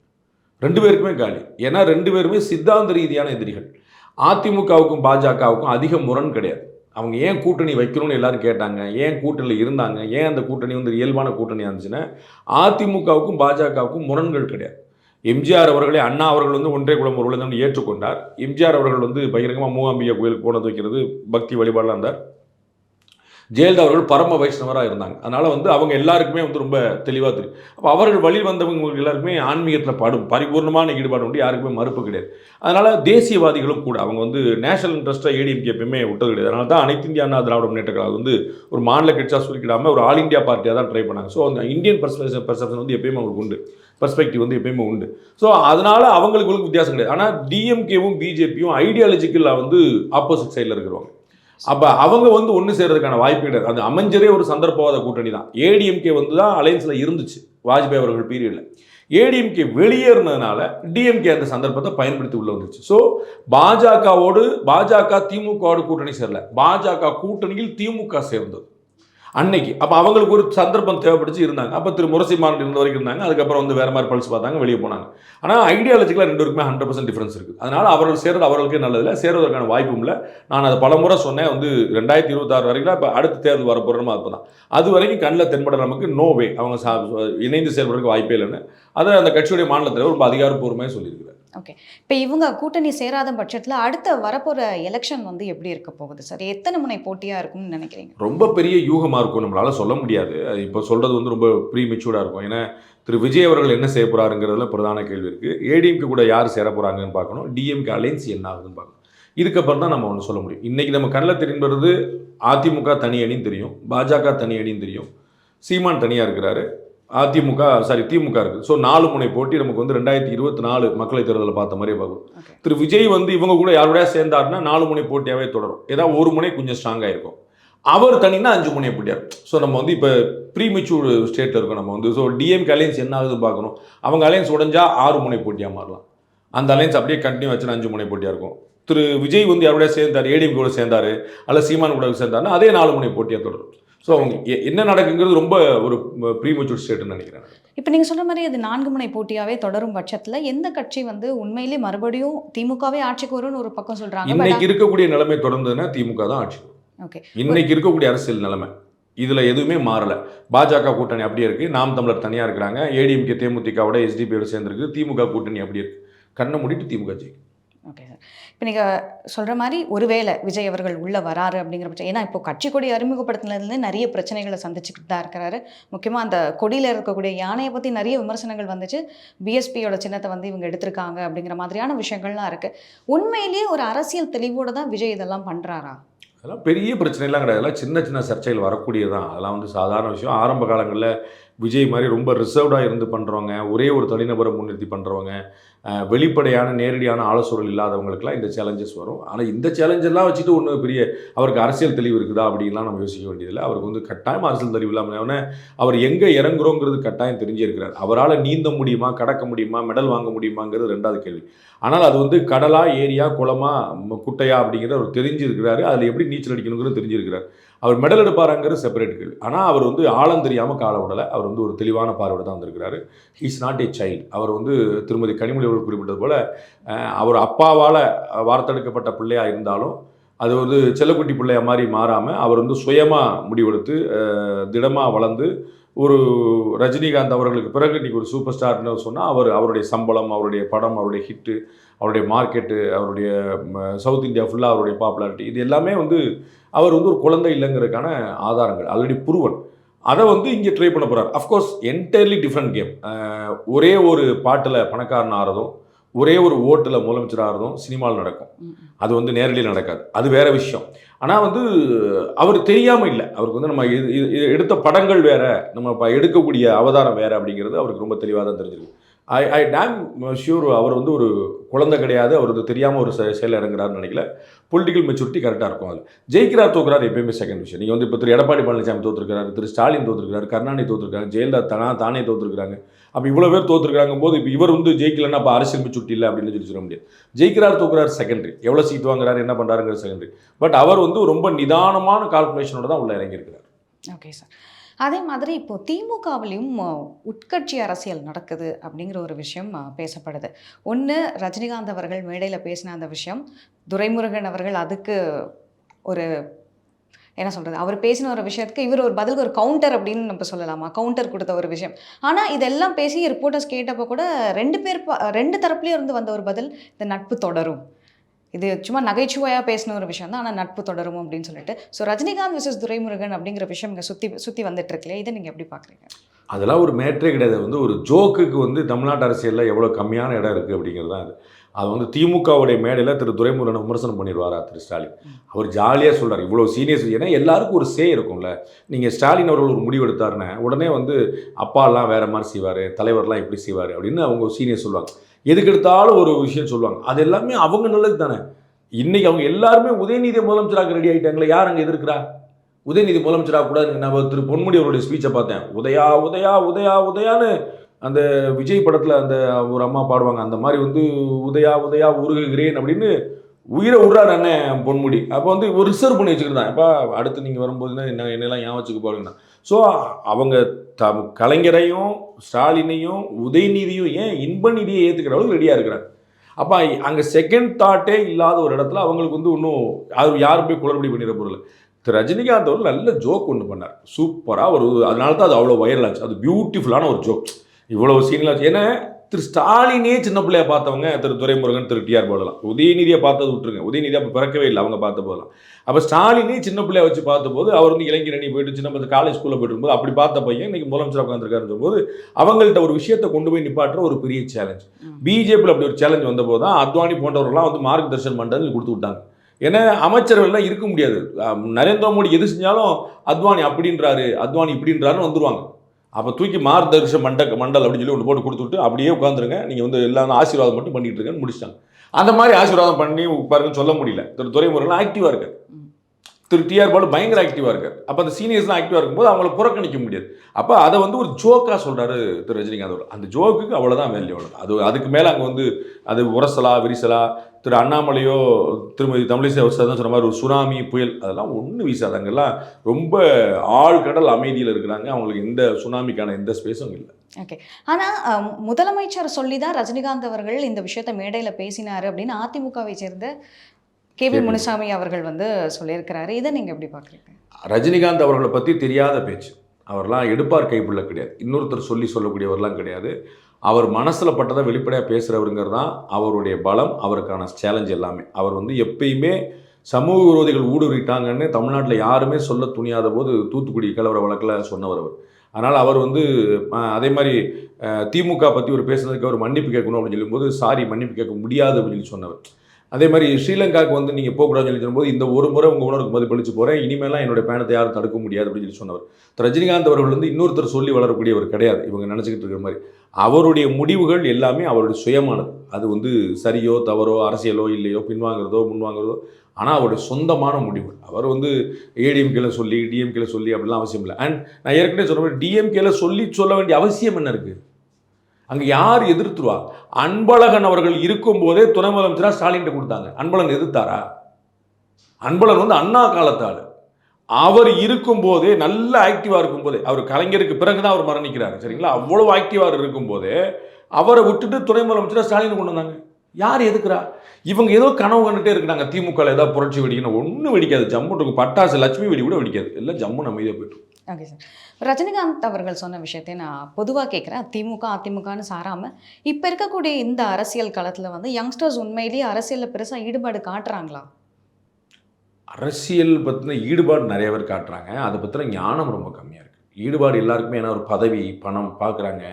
S6: ரெண்டு பேருக்குமே காலி. ஏன்னா ரெண்டு பேருமே சித்தாந்த ரீதியான எதிரிகள். அதிமுகவுக்கும் பாஜகவுக்கும் அதிக முரண் கிடையாது. அவங்க ஏன் கூட்டணி வைக்கணும்னு எல்லாரும் கேட்டாங்க. ஏன் கூட்டணியில் இருந்தாங்க? ஏன் அந்த கூட்டணி வந்து இயல்பான கூட்டணியாக இருந்துச்சுன்னா? அதிமுகவுக்கும் பாஜகவுக்கும் முரண்கள் கிடையாது. எம்ஜிஆர் அவர்களே அண்ணா அவர்கள் வந்து ஒன்றே குளம் ஒரு ஏற்றுக்கொண்டார். எம்ஜிஆர் அவர்கள் வந்து பகிரங்கமாக மூகாம்பிகா கோயிலுக்கு போனது வைக்கிறது பக்தி வழிபாடெலாம் இருந்தார். ஜெயலலிதா அவர்கள் பரம வைஷ்ணவராக இருந்தாங்க. அதனால் வந்து அவங்க எல்லாருக்குமே வந்து ரொம்ப தெளிவாக தெரியும். அப்போ அவர்கள் வழி வந்தவங்க எல்லாருக்குமே ஆன்மீகத்தில் பாடும் பரிபூர்ணமான ஈடுபாடு உண்டு யாருக்குமே மறுப்பு கிடையாது. அதனால் தேசியவாதிகளும் கூட அவங்க வந்து நேஷனல் இன்ட்ரெஸ்ட்டாக ஏடிஎம்கே எப்பயுமே விட்டது கிடையாது. அதனால தான் அனைத்து இந்திய அண்ணா திராவிட முன்னேற்ற கழகம் வந்து ஒரு மாநில கட்சியாக சுருக்கிடாமல் ஒரு ஆல் இந்தியா பார்ட்டியாக தான் ட்ரை பண்ணாங்க. ஸோ அந்த இந்தியன் பர்ஸ்பெக்ஷன் பர்செப்ஷன் வந்து எப்பயுமே அவங்களுக்கு உண்டு. பர்ஸ்பெக்டிவ் வந்து எப்பயுமே உண்டு. ஸோ அதனால் அவங்களுக்கு வித்தியாசம் கிடையாது. ஆனால் டிஎம்கேவும் பிஜேபியும் ஐடியாலஜிக்கலாக வந்து ஆப்போசிட் சைடில் இருக்கிறவங்க. அப்போ அவங்க வந்து ஒன்று சேர்றதுக்கான வாய்ப்பு கிடையாது. அது அமைஞ்சரே ஒரு சந்தர்ப்பவாத கூட்டணி தான் ஏடிஎம்கே வந்து தான் அலைன்ஸில் இருந்துச்சு வாஜ்பாய் அவர்கள் பீரியடில் ஏடிஎம்கே வெளியேறினதுனால டிஎம்கே அந்த சந்தர்ப்பத்தை பயன்படுத்தி உள்ள வந்துச்சு ஸோ பாஜகவோடு பாஜக திமுகவோடு கூட்டணி சேரல. பாஜக கூட்டணியில் திமுக சேர்ந்தது. அன்னைக்கு. அப்போ அவங்களுக்கு ஒரு சந்தர்ப்பம் தேவைப்படுச்சு இருந்தாங்க. அப்போ திரு முரசி மாநிலம் இருந்த வரைக்கும் இருந்தாங்க. அதுக்கப்புறம் வந்து வேற மாதிரி பல்ஸ் பார்த்தாங்க வெளியே போனாங்க. ஆனால் ஐடியாலஜிக்கலாக ரெண்டு பேருக்குமே ஹண்ட்ரட் பர்சன்ட் டிஃபரன்ஸ் இருக்குது அதனால் அவர்கள் சேர்றது அவர்களுக்கே நல்லதில்லை. சேருவதற்கான வாய்ப்பும் இல்லை. நான் அதை பலமுறை சொன்னேன் வந்து ரெண்டாயிரத்தி இருபத்தாறு வரைக்கும் இப்போ அடுத்த தேர்தல் வர போகிறோம் அப்போ தான் அது வரைக்கும் கண்ணில் தென்பட நமக்கு நோ வே அவங்க சா இணைந்து செயல்படுறதுக்கு வாய்ப்பே இல்லைன்னு. அதை அந்த கட்சியுடைய மாநில தலைவர் ரொம்ப அதிகாரப்பூர்வமாக சொல்லியிருக்கிறார்.
S5: ஓகே இப்போ இவங்க கூட்டணி சேராத பட்சத்தில் அடுத்த வரப்போகிற எலெக்ஷன் வந்து எப்படி இருக்க போகுது சார் எத்தனை முனை போட்டியாக இருக்கும்னு நினைக்கிறீங்க?
S6: ரொம்ப பெரிய யூகமாக இருக்கும் நம்மளால் சொல்ல முடியாது. அது இப்போ சொல்கிறது வந்து ரொம்ப ப்ரீ மெச்சூர்டாக இருக்கும். ஏன்னா திரு விஜய் அவர்கள் என்ன செய்ய போகிறாருங்கிறதுல பிரதான கேள்வி இருக்குது ஏடிஎம்கே கூட யார் சேர போகிறாங்கன்னு பார்க்கணும். டிஎம்கே அலைன்ஸ் என்ன ஆகுதுன்னு பார்க்கணும். இதுக்கப்புறம் தான் நம்ம ஒன்று சொல்ல முடியும். இன்றைக்கி நம்ம கண்ணில் தெரின்படுறது அதிமுக தனி அணின்னு தெரியும். பாஜக தனி அணின்னு தெரியும். சீமான் தனியாக இருக்கிறாரு. அதிமுக சாரி திமுக இருக்குது ஸோ நாலு முனை போட்டி நமக்கு வந்து ரெண்டாயிரத்தி இருபத்தி நாலு மக்களவைத் தேர்தலில் பார்த்த மாதிரியே பார்க்கும். திரு விஜய் வந்து இவங்க கூட யாரோடய சேர்ந்தாருன்னா நாலு முனை போட்டியாகவே தொடரும். ஏதாவது ஒரு முனை கொஞ்சம் ஸ்ட்ராங்காக இருக்கும். அவர் தனின்னா அஞ்சு முனை போட்டியார் ஸோ நம்ம வந்து இப்போ ப்ரீ மெச்சூர் ஸ்டேட்டில் இருக்கோம் நம்ம வந்து. ஸோ டிஎம்கே அலையன்ஸ் என்ன ஆகுதுன்னு பார்க்கணும். அவங்க அலையன்ஸ் உடஞ்சா ஆறு முனை போட்டியாக மாறலாம். அந்த அலையன்ஸ் அப்படியே கண்டினியூ வச்சுன்னா அஞ்சு முனை போட்டியாக இருக்கும். திரு விஜய் வந்து யாரோட சேர்ந்தார்? ஏடிஎம் கூட சேர்ந்தாரு. அல்ல சீமான் கூட சேர்ந்தாருன்னா அதே நாலு முனை போட்டியாக தொடரும். ஸோ அவங்க என்ன நடக்குங்கிறது ரொம்ப ஒரு ப்ரீ மெச்சூர் ஸ்டேட்னு நினைக்கிறேன்.
S5: இப்போ நீங்கள் சொன்ன மாதிரி அது நான்கு முனை போட்டியாகவே தொடரும் பட்சத்தில் எந்த கட்சி வந்து உண்மையிலே மறுபடியும் திமுகவே ஆட்சிக்கு வரும்னு ஒரு பக்கம் சொல்கிறாங்க
S6: இன்னைக்கு இருக்கக்கூடிய நிலைமை தொடர்ந்ததுன்னா திமுக தான் ஆட்சி
S5: ஓகே
S6: இன்னைக்கு இருக்கக்கூடிய அரசியல் நிலைமை. இதில் எதுவுமே மாறல. பாஜக கூட்டணி அப்படியே இருக்கு. நாம் தமிழர் தனியாக இருக்கிறாங்க. ஏடிஎம்கே தேமுதிகவோட எஸ்டிபியோட சேர்ந்துருக்கு. திமுக கூட்டணி அப்படியே இருக்கு. கண்ணை மூடிட்டு திமுக ஜெயிக்கும்.
S5: ஓகே இப்போ நீங்கள் சொல்கிற மாதிரி ஒருவேளை விஜய் அவர்கள் உள்ளே வராரு அப்படிங்கிற பட்சம் ஏன்னா இப்போ கட்சி கொடி அறிமுகப்படுத்தினதுலேருந்து நிறைய பிரச்சனைகளை சந்திச்சுக்கிட்டு தான் இருக்கிறாரு முக்கியமாக அந்த கொடியில் இருக்கக்கூடிய யானையை பற்றி நிறைய விமர்சனங்கள் வந்துச்சு. பிஎஸ்பியோட சின்னத்தை வந்து இவங்க எடுத்திருக்காங்க அப்படிங்கிற மாதிரியான விஷயங்கள்லாம் இருக்குது உண்மையிலேயே ஒரு அரசியல் தெளிவோடு தான் விஜய் இதெல்லாம் பண்ணுறாரா
S6: அதெல்லாம் பெரிய பிரச்சனைலாம் கிடையாது. அதெல்லாம் சின்ன சின்ன சர்ச்சைகள் வரக்கூடியதான் அதெல்லாம் வந்து சாதாரண விஷயம். ஆரம்ப காலங்களில் விஜய் மாதிரி ரொம்ப ரிசர்வ்டாக இருந்து பண்ணுறவங்க ஒரே ஒரு தனிநபரை முன்னிறுத்தி பண்ணுறவங்க வெளிப்படையான நேரடியான ஆலோசனை இல்லாதவங்களுக்குலாம் இந்த சேலஞ்சஸ் வரும். ஆனால் இந்த சேலஞ்செல்லாம் வச்சுட்டு ஒன்று பெரிய அவருக்கு அரசியல் தெளிவு இருக்குதா அப்படின்லாம் நம்ம யோசிக்க வேண்டியதில்லை. அவருக்கு வந்து கட்டாயம் அரசியல் தெளிவு இல்லாமல் அவர் எங்கே இறங்குறோங்கிறது கட்டாயம் தெரிஞ்சிருக்கிறார். அவரால் நீந்த முடியுமா கடக்க முடியுமா மெடல் வாங்க முடியுமாங்கிறது ரெண்டாவது கேள்வி. ஆனால் அது வந்து கடலா ஏரியா குளமா குட்டையா அப்படிங்கிறத அவர் தெரிஞ்சிருக்கிறாரு. அதில் எப்படி நீச்சல் அடிக்கணுங்கிறது தெரிஞ்சிருக்கிறார். அவர் மெடல் எடுப்பாராங்கிறது செப்பரேட் கேள்வி. ஆனால் அவர் வந்து ஆழம் தெரியாமல் கால விடலை அவர் வந்து ஒரு தெளிவான பார்வையோட தான் வந்திருக்கிறாரு. ஹீஸ் நாட் ஏ சைல்டு அவர் வந்து திருமதி கனிமொழி அவர்கள் குறிப்பிட்டது போல் அவர் அப்பாவால் வார்த்தெடுக்கப்பட்ட பிள்ளையாக இருந்தாலும் அது வந்து செல்லக்குட்டி பிள்ளைய மாதிரி மாறாமல் அவர் வந்து சுயமாக முடிவெடுத்து திடமாக வளர்ந்து ஒரு ரஜினிகாந்த் அவர்களுக்கு பிறகு இன்றைக்கி ஒரு சூப்பர் ஸ்டார்னு சொன்னால் அவர் அவருடைய சம்பளம் அவருடைய படம் அவருடைய ஹிட்டு அவருடைய மார்க்கெட்டு அவருடைய சவுத் இந்தியா ஃபுல்லாக அவருடைய பாப்புலாரிட்டி இது எல்லாமே வந்து அவர் வந்து ஒரு குழந்தை இல்லைங்கிறதுக்கான ஆதாரங்கள். ஆல்ரெடி புருவன் அதை வந்து இங்கே ட்ரை பண்ண போகிறார் அஃப்கோர்ஸ் என்டையர்லி டிஃப்ரெண்ட் கேம் ஒரே ஒரு பாட்டில் பணக்காரன் ஆகிறதும் ஒரே ஒரு ஓட்டில் முதலமைச்சர் ஆகிறதும் சினிமாவில் நடக்கும். அது வந்து நேரடியில் நடக்காது. அது வேற விஷயம். ஆனால் வந்து அவர் தெரியாமல் இல்லை. அவருக்கு வந்து நம்ம இது- இது- எடுத்த படங்கள் வேற நம்ம இப்போ எடுக்கக்கூடிய அவதாரம் வேற அப்படிங்கிறது அவருக்கு ரொம்ப தெளிவாக தான் தெரிஞ்சிருக்கு. ஐ ஐ டேம் ஷியூர் அவர் வந்து ஒரு குழந்தை கிடையாது. அவர் வந்து தெரியாமல் ஒரு செயல் இறங்குறாருன்னு நினைக்கல. பொலிட்டிக்கல் மெச்சூரிட்டி கரெக்டாக இருக்கும் அது. ஜெயிக்கிறார் தோக்குறார் எப்பயுமே செகண்ட் விஷயம் நீங்கள் வந்து இப்போ திரு எடப்பாடி பழனிசாமி தோற்றுருக்காரு திரு ஸ்டாலின் தோற்றுருக்காரு கருணாநிதி தோற்றுருக்காரு ஜெயலலிதா தானா தானே தோற்றுருக்காங்க அப்போ இவ்வளோ பேர் தோற்றுருக்காங்க போது இப்போ இவர் வந்து ஜெயிக்கலன்னா அப்போ அரசியல் மெச்சூரிட்டி இல்லை அப்படின்னு சொல்லி சொல்ல முடியாது. ஜெயிக்கிறார் தோக்குறார் செகண்டரி எவ்வளோ சீட் வாங்குறாரு என்ன பண்ணுறாருங்கிற செகண்டரி பட் அவர் வந்து ரொம்ப நிதானமான கால்குலேஷனோட தான் உள்ள இறங்கியிருக்கிறார்.
S5: ஓகே சார் அதே மாதிரி இப்போது திமுகவிலையும் உட்கட்சி அரசியல் நடக்குது அப்படிங்கிற ஒரு விஷயம் பேசப்படுது. ஒன்று ரஜினிகாந்த் அவர்கள் மேடையில் பேசின அந்த விஷயம் துரைமுருகன் அவர்கள் அதுக்கு ஒரு என்ன சொல்கிறது அவர் பேசின ஒரு விஷயத்துக்கு இவர் ஒரு பதிலுக்கு ஒரு கவுண்டர் அப்படின்னு நம்ம சொல்லலாமா? கவுண்டர் கொடுத்த ஒரு விஷயம். ஆனால் இதெல்லாம் பேசி ரிப்போர்ட்டர்ஸ் கேட்டப்போ கூட ரெண்டு பேர் ரெண்டு தரப்புலேயும் இருந்து வந்த ஒரு பதில் இந்த நட்பு தொடரும். இது சும்மா நகைச்சுவையாக பேசின ஒரு விஷயம் தான் ஆனால் நட்பு தொடரும் அப்படின்னு சொல்லிட்டு. ஸோ ரஜினிகாந்த் விசஸ் துரைமுருகன் அப்படிங்கிற விஷயம் இங்கே சுற்றி சுற்றி வந்துட்டு இதை நீங்கள் எப்படி பார்க்குறீங்க
S6: அதெல்லாம் ஒரு மேட்ரே கிடையாது. வந்து ஒரு ஜோக்குக்கு வந்து தமிழ்நாட்டு அரசியலில் எவ்வளோ கம்மியான இடம் இருக்குது அப்படிங்கிறது தான் அது. அது வந்து திமுகவுடைய மேடையில் திரு துரைமுருகனை விமர்சனம் பண்ணிடுவாரா திரு ஸ்டாலின்? அவர் ஜாலியாக சொல்றார். இவ்வளோ சீனியர்ஸ் ஏன்னா எல்லாருக்கும் ஒரு சே இருக்கும்ல. நீங்கள் ஸ்டாலின் அவர்கள் ஒரு முடிவு எடுத்தாருன்னா உடனே வந்து அப்பாலாம் வேற மாதிரி செய்வார் தலைவர்லாம் இப்படி செய்வார் அப்படின்னு அவங்க சீனியர் சொல்லுவாங்க. எதுக்கு எடுத்தாலும் ஒரு விஷயம் சொல்லுவாங்க. அது எல்லாமே அவங்க நல்லது தானே. இன்னைக்கு அவங்க எல்லாருமே உதயநிதி முதலமைச்சராக ரெடி ஆகிட்டாங்களே யார் அங்கே எதிர்க்கிறா? உதயநிதி முதலமைச்சராக கூட நான் திரு பொன்முடி அவருடைய ஸ்பீச்சை பார்த்தேன். உதயா உதயா உதயா உதயான்னு அந்த விஜய் படத்தில் அந்த ஒரு அம்மா பாடுவாங்க. அந்த மாதிரி வந்து உதயா உதயா உருகுகிறேன் அப்படின்னு உயிரை விட்றாரு அண்ணன் பொன்முடி. அப்போ வந்து ஒரு ரிசர்வ் பண்ணி வச்சுக்கிட்டான் அப்பா அடுத்து நீங்கள் வரும்போதுன்னா என்ன என்னெல்லாம் ஞாபகம் வச்சுக்க பாருங்கண்ணா ஸோ அவங்க த கலைஞரையும் ஸ்டாலினையும் உதயநிதியும் ஏன் இன்ப நிதியை ஏற்றுக்கிற அளவுக்கு ரெடியாக இருக்கிறாங்க. அப்போ அங்கே செகண்ட் தாட்டே இல்லாத ஒரு இடத்துல அவங்களுக்கு வந்து இன்னும் யாரும் யாரும் போய் குளறுபடி பண்ணிட பொருள் திரு ரஜினிகாந்த் அவர் நல்ல ஜோக் ஒன்று பண்ணார். சூப்பராக ஒரு அதனால தான் அது அவ்வளோ வைரல் ஆச்சு. அது பியூட்டிஃபுல்லான ஒரு ஜோக் இவ்வளோ சீனில் ஏன்னா திரு ஸ்டாலினே சின்ன பிள்ளைய பார்த்தவங்க திரு துரைமுருகன் திரு டிஆர் போடலாம் உதயநிதியை பார்த்தது விட்டுருங்க. உதயநிதி அப்போ பிறக்கவே இல்லை அவங்க பார்த்த போதெல்லாம். அப்போ ஸ்டாலினே சின்ன பிள்ளைய வச்சு பார்த்தபோது அவர் வந்து இளைஞரணி போயிட்டு சின்ன பத்து காலேஜ் ஸ்கூலில் போயிட்டு இருக்கும்போது அப்படி பார்த்த பையன் இன்னைக்கு முதலமைச்சர் உட்காந்துருக்காருன்ற போது அவங்கள்ட்ட ஒரு விஷயத்தை கொண்டு போய் நிப்பாட்டுற ஒரு பெரிய சேலஞ்ச் பிஜேபியில் அப்படி ஒரு சேலஞ்ச் வந்தபோது தான் அத்வானி போன்றவர்கள்லாம் வந்து மார்க் தர்ஷன் மண்டல் கொடுத்து விட்டாங்க. ஏன்னா அமைச்சர்கள்லாம் இருக்க முடியாது. நரேந்திர மோடி எது செஞ்சாலும் அத்வானி அப்படின்றாரு அத்வானி இப்படின்றாருன்னு வந்துருவாங்க. அப்போ தூக்கி மார்தர்ஷ மண்ட மண்டல் அப்படின்னு சொல்லி ஒன்று போட்டு கொடுத்துட்டு அப்படியே உட்காந்துருங்க நீங்கள் வந்து எல்லாம் ஆசீர்வாதம் மட்டும் பண்ணிட்டு இருக்கேன்னு முடிச்சிட்டாங்க. அந்த மாதிரி ஆசீர்வாதம் பண்ணி பாருங்கன்னு சொல்ல முடியல. துறைமுறைகள் ஆக்டிவாக இருக்கார். திரு டிஆர் பாலு பயங்கர ஆக்டிவாக இருக்கார். அப்போ அந்த சீனியர்ஸ்லாம் ஆக்டிவாக இருக்கும்போது அவங்கள புறக்கணிக்க முடியாது. அப்போ அதை வந்து ஒரு ஜோக்காக சொல்கிறாரு திரு ரஜினிகாந்த் அந்த ஜோக்குக்கு அவ்வளோதான் வேல்யூ அவ்வளோ அது அதுக்கு மேலே அங்கே வந்து அது உரசலா விரிசலா திரு அண்ணாமலையோ திருமதி தமிழிசை அவசரம் தான் சொன்ன மாதிரி ஒரு சுனாமி புயல் அதெல்லாம் ஒன்றும் வீசாது. அங்கெல்லாம் ரொம்ப ஆழ்கடல் அமைதியில் இருக்கிறாங்க. அவங்களுக்கு எந்த சுனாமிக்கான எந்த ஸ்பேஸும் இல்லை.
S5: ஓகே ஆனால் முதலமைச்சர் சொல்லி தான் ரஜினிகாந்த் அவர்கள் இந்த விஷயத்த மேடையில் பேசினார் அப்படின்னு அதிமுகவை சேர்ந்த கே வி முனுசாமி அவர்கள் வந்து சொல்லியிருக்கிறாரு. இதை நீங்கள் எப்படி பார்க்குறீங்க?
S6: ரஜினிகாந்த் அவர்களை பற்றி தெரியாத பேச்சு. அவர்லாம் எடுப்பார் கைப்புள்ள கிடையாது. இன்னொருத்தர் சொல்லி சொல்லக்கூடியவர்லாம் கிடையாது. அவர் மனசில் பட்டதை வெளிப்படையாக பேசுகிறவருங்கிறது தான் அவருடைய பலம் அவருக்கான சேலஞ்ச் எல்லாமே. அவர் வந்து எப்பயுமே சமூக விரோதிகள் ஊடுருவிட்டாங்கன்னு தமிழ்நாட்டில் யாருமே சொல்ல துணியாத போது தூத்துக்குடி கலவர வழக்கில் சொன்னவர் அவர். அதனால் அவர் வந்து அதே மாதிரி திமுக பற்றி ஒரு பேசுனதுக்கு அவர் மன்னிப்பு கேட்கணும் அப்படின்னு சொல்லும்போது சாரி மன்னிப்பு கேட்க முடியாது அப்படின்னு சொல்லி சொன்னவர். அதே மாதிரி ஸ்ரீலங்காவுக்கு வந்து நீங்கள் போகக்கூடாதுன்னு சொல்லி சொல்லும்போது இந்த ஒரு முறை உங்கள் உணர்வுக்கு மதிப்பளிச்சு போகிறேன் இனிமேலாம் என்னோட பயணத்தை யாரும் தடுக்க முடியாது அப்படின்னு சொல்லி சொன்னவர். ரஜினிகாந்த் அவர்கள் வந்து இன்னொருத்தர் சொல்லி வளரக்கூடியவர் கிடையாது. இவங்க நினச்சிக்கிட்டு இருக்கிற மாதிரி. அவருடைய முடிவுகள் எல்லாமே அவருடைய சுயமானது. அது வந்து சரியோ தவறோ அரசியலோ இல்லையோ பின்வாங்கிறதோ முன்வாங்கிறதோ ஆனால் அவருடைய சொந்தமான முடிவுகள் அவர் வந்து ஏடிஎம்கேல சொல்லி டிஎம்கேல சொல்லி அப்படிலாம் அவசியம் இல்லை. அண்ட் நான் ஏற்கனவே சொன்ன மாதிரி டிஎம்கேல சொல்லி சொல்ல வேண்டிய அவசியம் என்ன இருக்குது அங்கே யார் எதிர்த்துருவா? அன்பழகன் அவர்கள் இருக்கும்போதே துணை முதலமைச்சராக ஸ்டாலின் கொடுத்தாங்க. அன்பழகன் எதிர்த்தாரா? அன்பழகன் வந்து அண்ணா காலத்தால் அவர் இருக்கும்போதே நல்ல ஆக்டிவாக இருக்கும்போதே அவர் கலைஞருக்கு பிறகு தான் அவர் மரணிக்கிறார் சரிங்களா? அவ்வளோ ஆக்டிவாக இருக்கும்போதே அவரை விட்டுட்டு துணை முதலமைச்சராக ஸ்டாலின் கொண்டு வந்தாங்க. யார் எதுக்குறா? இவங்க ஏதோ கனவு கண்டுட்டே இருக்கிறாங்க. திமுக ஏதாவது புரட்சி வெடிக்கணும். ஒன்றும் வெடிக்காது. ஜம்மு இருக்கும் பட்டாசு லட்சுமி வெடி கூட வெடிக்காது. எல்லாம் ஜம்மு அமைதியாக போயிட்டு
S5: ஓகே சார் ரஜினிகாந்த் அவர்கள் சொன்ன விஷயத்தை நான் பொதுவாக கேட்குறேன் திமுக அதிமுகன்னு சாராமல் இப்போ இருக்கக்கூடிய இந்த அரசியல் களத்தில் வந்து யங்ஸ்டர்ஸ் உண்மையிலேயே அரசியலில் பெருசாக ஈடுபாடு காட்டுறாங்களா?
S6: அரசியல் பற்றின ஈடுபாடு நிறைய பேர் காட்டுறாங்க. அதை பற்றின ஞானம் ரொம்ப கம்மியாக இருக்குது ஈடுபாடு எல்லாருக்குமே ஏன்னா ஒரு பதவி பணம் பார்க்குறாங்க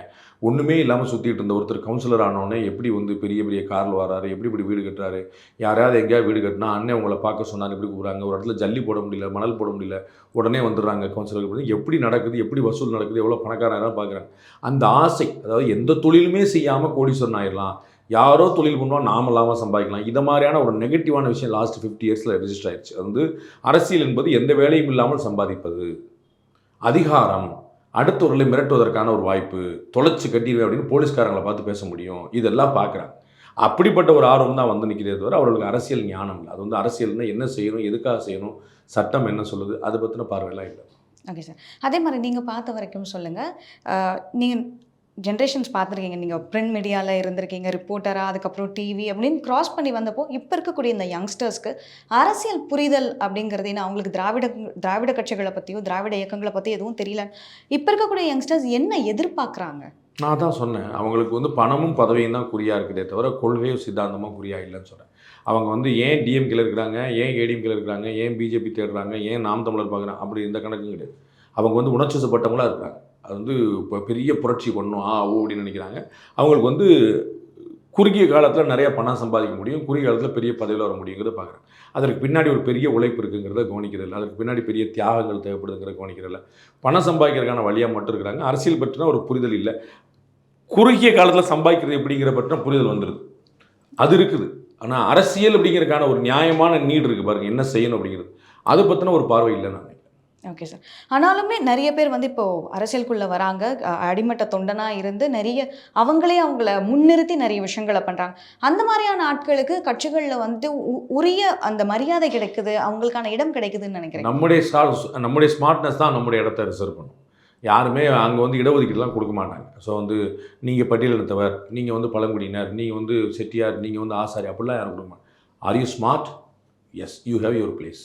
S6: ஒன்றுமே இல்லாமல் சுற்றிட்டு இருந்த ஒருத்தர் கவுன்சிலர் ஆனோடனே எப்படி வந்து பெரிய பெரிய காரில் வராரு எப்படி இப்படி வீடு கட்டுறாரு யாரையாவது எங்கேயாவது வீடு கட்டினா அண்ணன் உங்களை பார்க்க சொன்னார் எப்படி கூப்பிட்றாங்க. ஒரு இடத்துல ஜல்லி போட முடியல மணல் போட முடியல உடனே வந்துடுறாங்க கவுன்சிலர் எப்படி நடக்குது எப்படி வசூல் நடக்குது எவ்வளோ பணக்காரராக பார்க்குறாங்க அந்த ஆசை அதாவது எந்த தொழிலுமே செய்யாமல் கோடீஸ்வரன் ஆயிடலாம். யாரோ தொழில் பண்ணுவோம் நாம இல்லாமல் சம்பாதிக்கலாம். இதை மாதிரியான ஒரு நெகட்டிவான விஷயம் லாஸ்ட் ஃபிஃப்டி இயர்ஸில் ரெஜிஸ்டர் ஆயிடுச்சு. அது வந்து அரசியல் என்பது எந்த வேலையும் இல்லாமல் சம்பாதிப்பது. அதிகாரம். அடுத்தவர்களை மிரட்டுவதற்கான ஒரு வாய்ப்பு தொலைச்சு கட்டிடுவேன் அப்படின்னு போலீஸ்காரங்களை பார்த்து பேச முடியும். இதெல்லாம் பார்க்குறாங்க. அப்படிப்பட்ட ஒரு ஆர்வம் தான் வந்து நிற்கிறதே தவிர அவர்களுக்கு அரசியல் ஞானம் இல்லை. அது வந்து அரசியல்னா என்ன செய்யணும் எதுக்காக செய்யணும் சட்டம் என்ன சொல்லுது அதை பற்றின பார்வையெல்லாம் இல்லை.
S5: Okay sir. அதே மாதிரி நீங்கள் பார்த்த வரைக்கும் சொல்லுங்கள் நீங்கள் ஜென்ரேஷன்ஸ் பார்த்துருக்கீங்க. நீங்கள் பிரிண்ட் மீடியாவில் இருந்திருக்கீங்க ரிப்போர்ட்டராக அதுக்கப்புறம் டிவி அப்படின்னு கிராஸ் பண்ணி வந்தப்போ இப்போ இருக்கக்கூடிய இந்த யங்ஸ்டர்ஸ்க்கு அரசியல் புரிதல் அப்படிங்கிறது ஏன்னா அவங்களுக்கு திராவிட திராவிட கட்சிகளை பற்றியோ திராவிட இயக்கங்களை பற்றி எதுவும் தெரியல. இப்போ இருக்கக்கூடிய யங்ஸ்டர்ஸ் என்ன எதிர்பார்க்குறாங்க?
S6: நான் தான் சொன்னேன். அவங்களுக்கு வந்து பணமும் பதவியும் தான் குறியாக இருக்குதே தவிர கொள்கையும் சித்தாந்தமும் குறியாக இல்லைன்னு சொல்கிறேன் அவங்க வந்து ஏன் டிஎம்கேல இருக்கிறாங்க ஏன் ஏடிஎம்கேல இருக்கிறாங்க ஏன் பிஜேபி தேடுறாங்க? ஏன் நாம் தமிழர் பார்க்குறாங்க? அப்படி இந்த கணக்கும் கிடையாது. அவங்க வந்து உணர்ச்சி வசப்பட்டவங்களா இருக்கிறாங்க அது வந்து இப்போ பெரிய புரட்சி பண்ணணும் ஆ ஓ அப்படின்னு நினைக்கிறாங்க. அவங்களுக்கு வந்து குறுகிய காலத்தில் நிறைய பணம் சம்பாதிக்க முடியும் குறுகிய காலத்தில் பெரிய பதவியில் வர முடியுங்கிறத பார்க்குறேன் அதற்கு பின்னாடி ஒரு பெரிய உழைப்பு இருக்குங்கிறத கவனிக்கிறதில்ல அதற்கு பின்னாடி பெரிய தியாகங்கள் தேவைப்படுதுங்கிறத கவனிக்கிறதில்ல பணம் சம்பாதிக்கிறதுக்கான வழியாக மட்டும் இருக்கிறாங்க. அரசியல் பற்றினா ஒரு புரிதல் இல்லை. குறுகிய காலத்தில் சம்பாதிக்கிறது எப்படிங்கிற பற்றின புரிதல் வந்துடுது அது இருக்குது. ஆனால் அரசியல் அப்படிங்கிறதுக்கான ஒரு நியாயமான நீடு இருக்குது பாருங்க. என்ன செய்யணும் அப்படிங்கிறது. அதை பற்றின ஒரு பார்வை இல்லை நான்.
S5: ஓகே சார் ஆனாலுமே நிறைய பேர் வந்து இப்போது அரசியலுக்குள்ளே வராங்க. அடிமட்ட தொண்டனாக இருந்து நிறைய அவங்களே அவங்கள முன்னிறுத்தி நிறைய விஷயங்களை பண்ணுறாங்க அந்த மாதிரியான ஆட்களுக்கு கட்சிகளில் வந்து உ- உரிய அந்த மரியாதை கிடைக்குது அவங்களுக்கான இடம் கிடைக்குதுன்னு நினைக்கிறேன்
S6: நம்முடைய நம்முடைய ஸ்மார்ட்னஸ் தான் நம்முடைய இடத்த ரிசர்வ் பண்ணும். யாருமே அங்கே வந்து இடஒதுக்கீடுலாம் கொடுக்க மாட்டாங்க. ஸோ வந்து நீங்கள் பட்டியலினத்தவர் நீங்கள் வந்து பழங்குடியினர் நீங்கள் வந்து செட்டியார் நீங்கள் வந்து ஆசாரி அப்படிலாம் யாரும் கொடுக்க மாட்டாங்க. Are you smart yes you have your place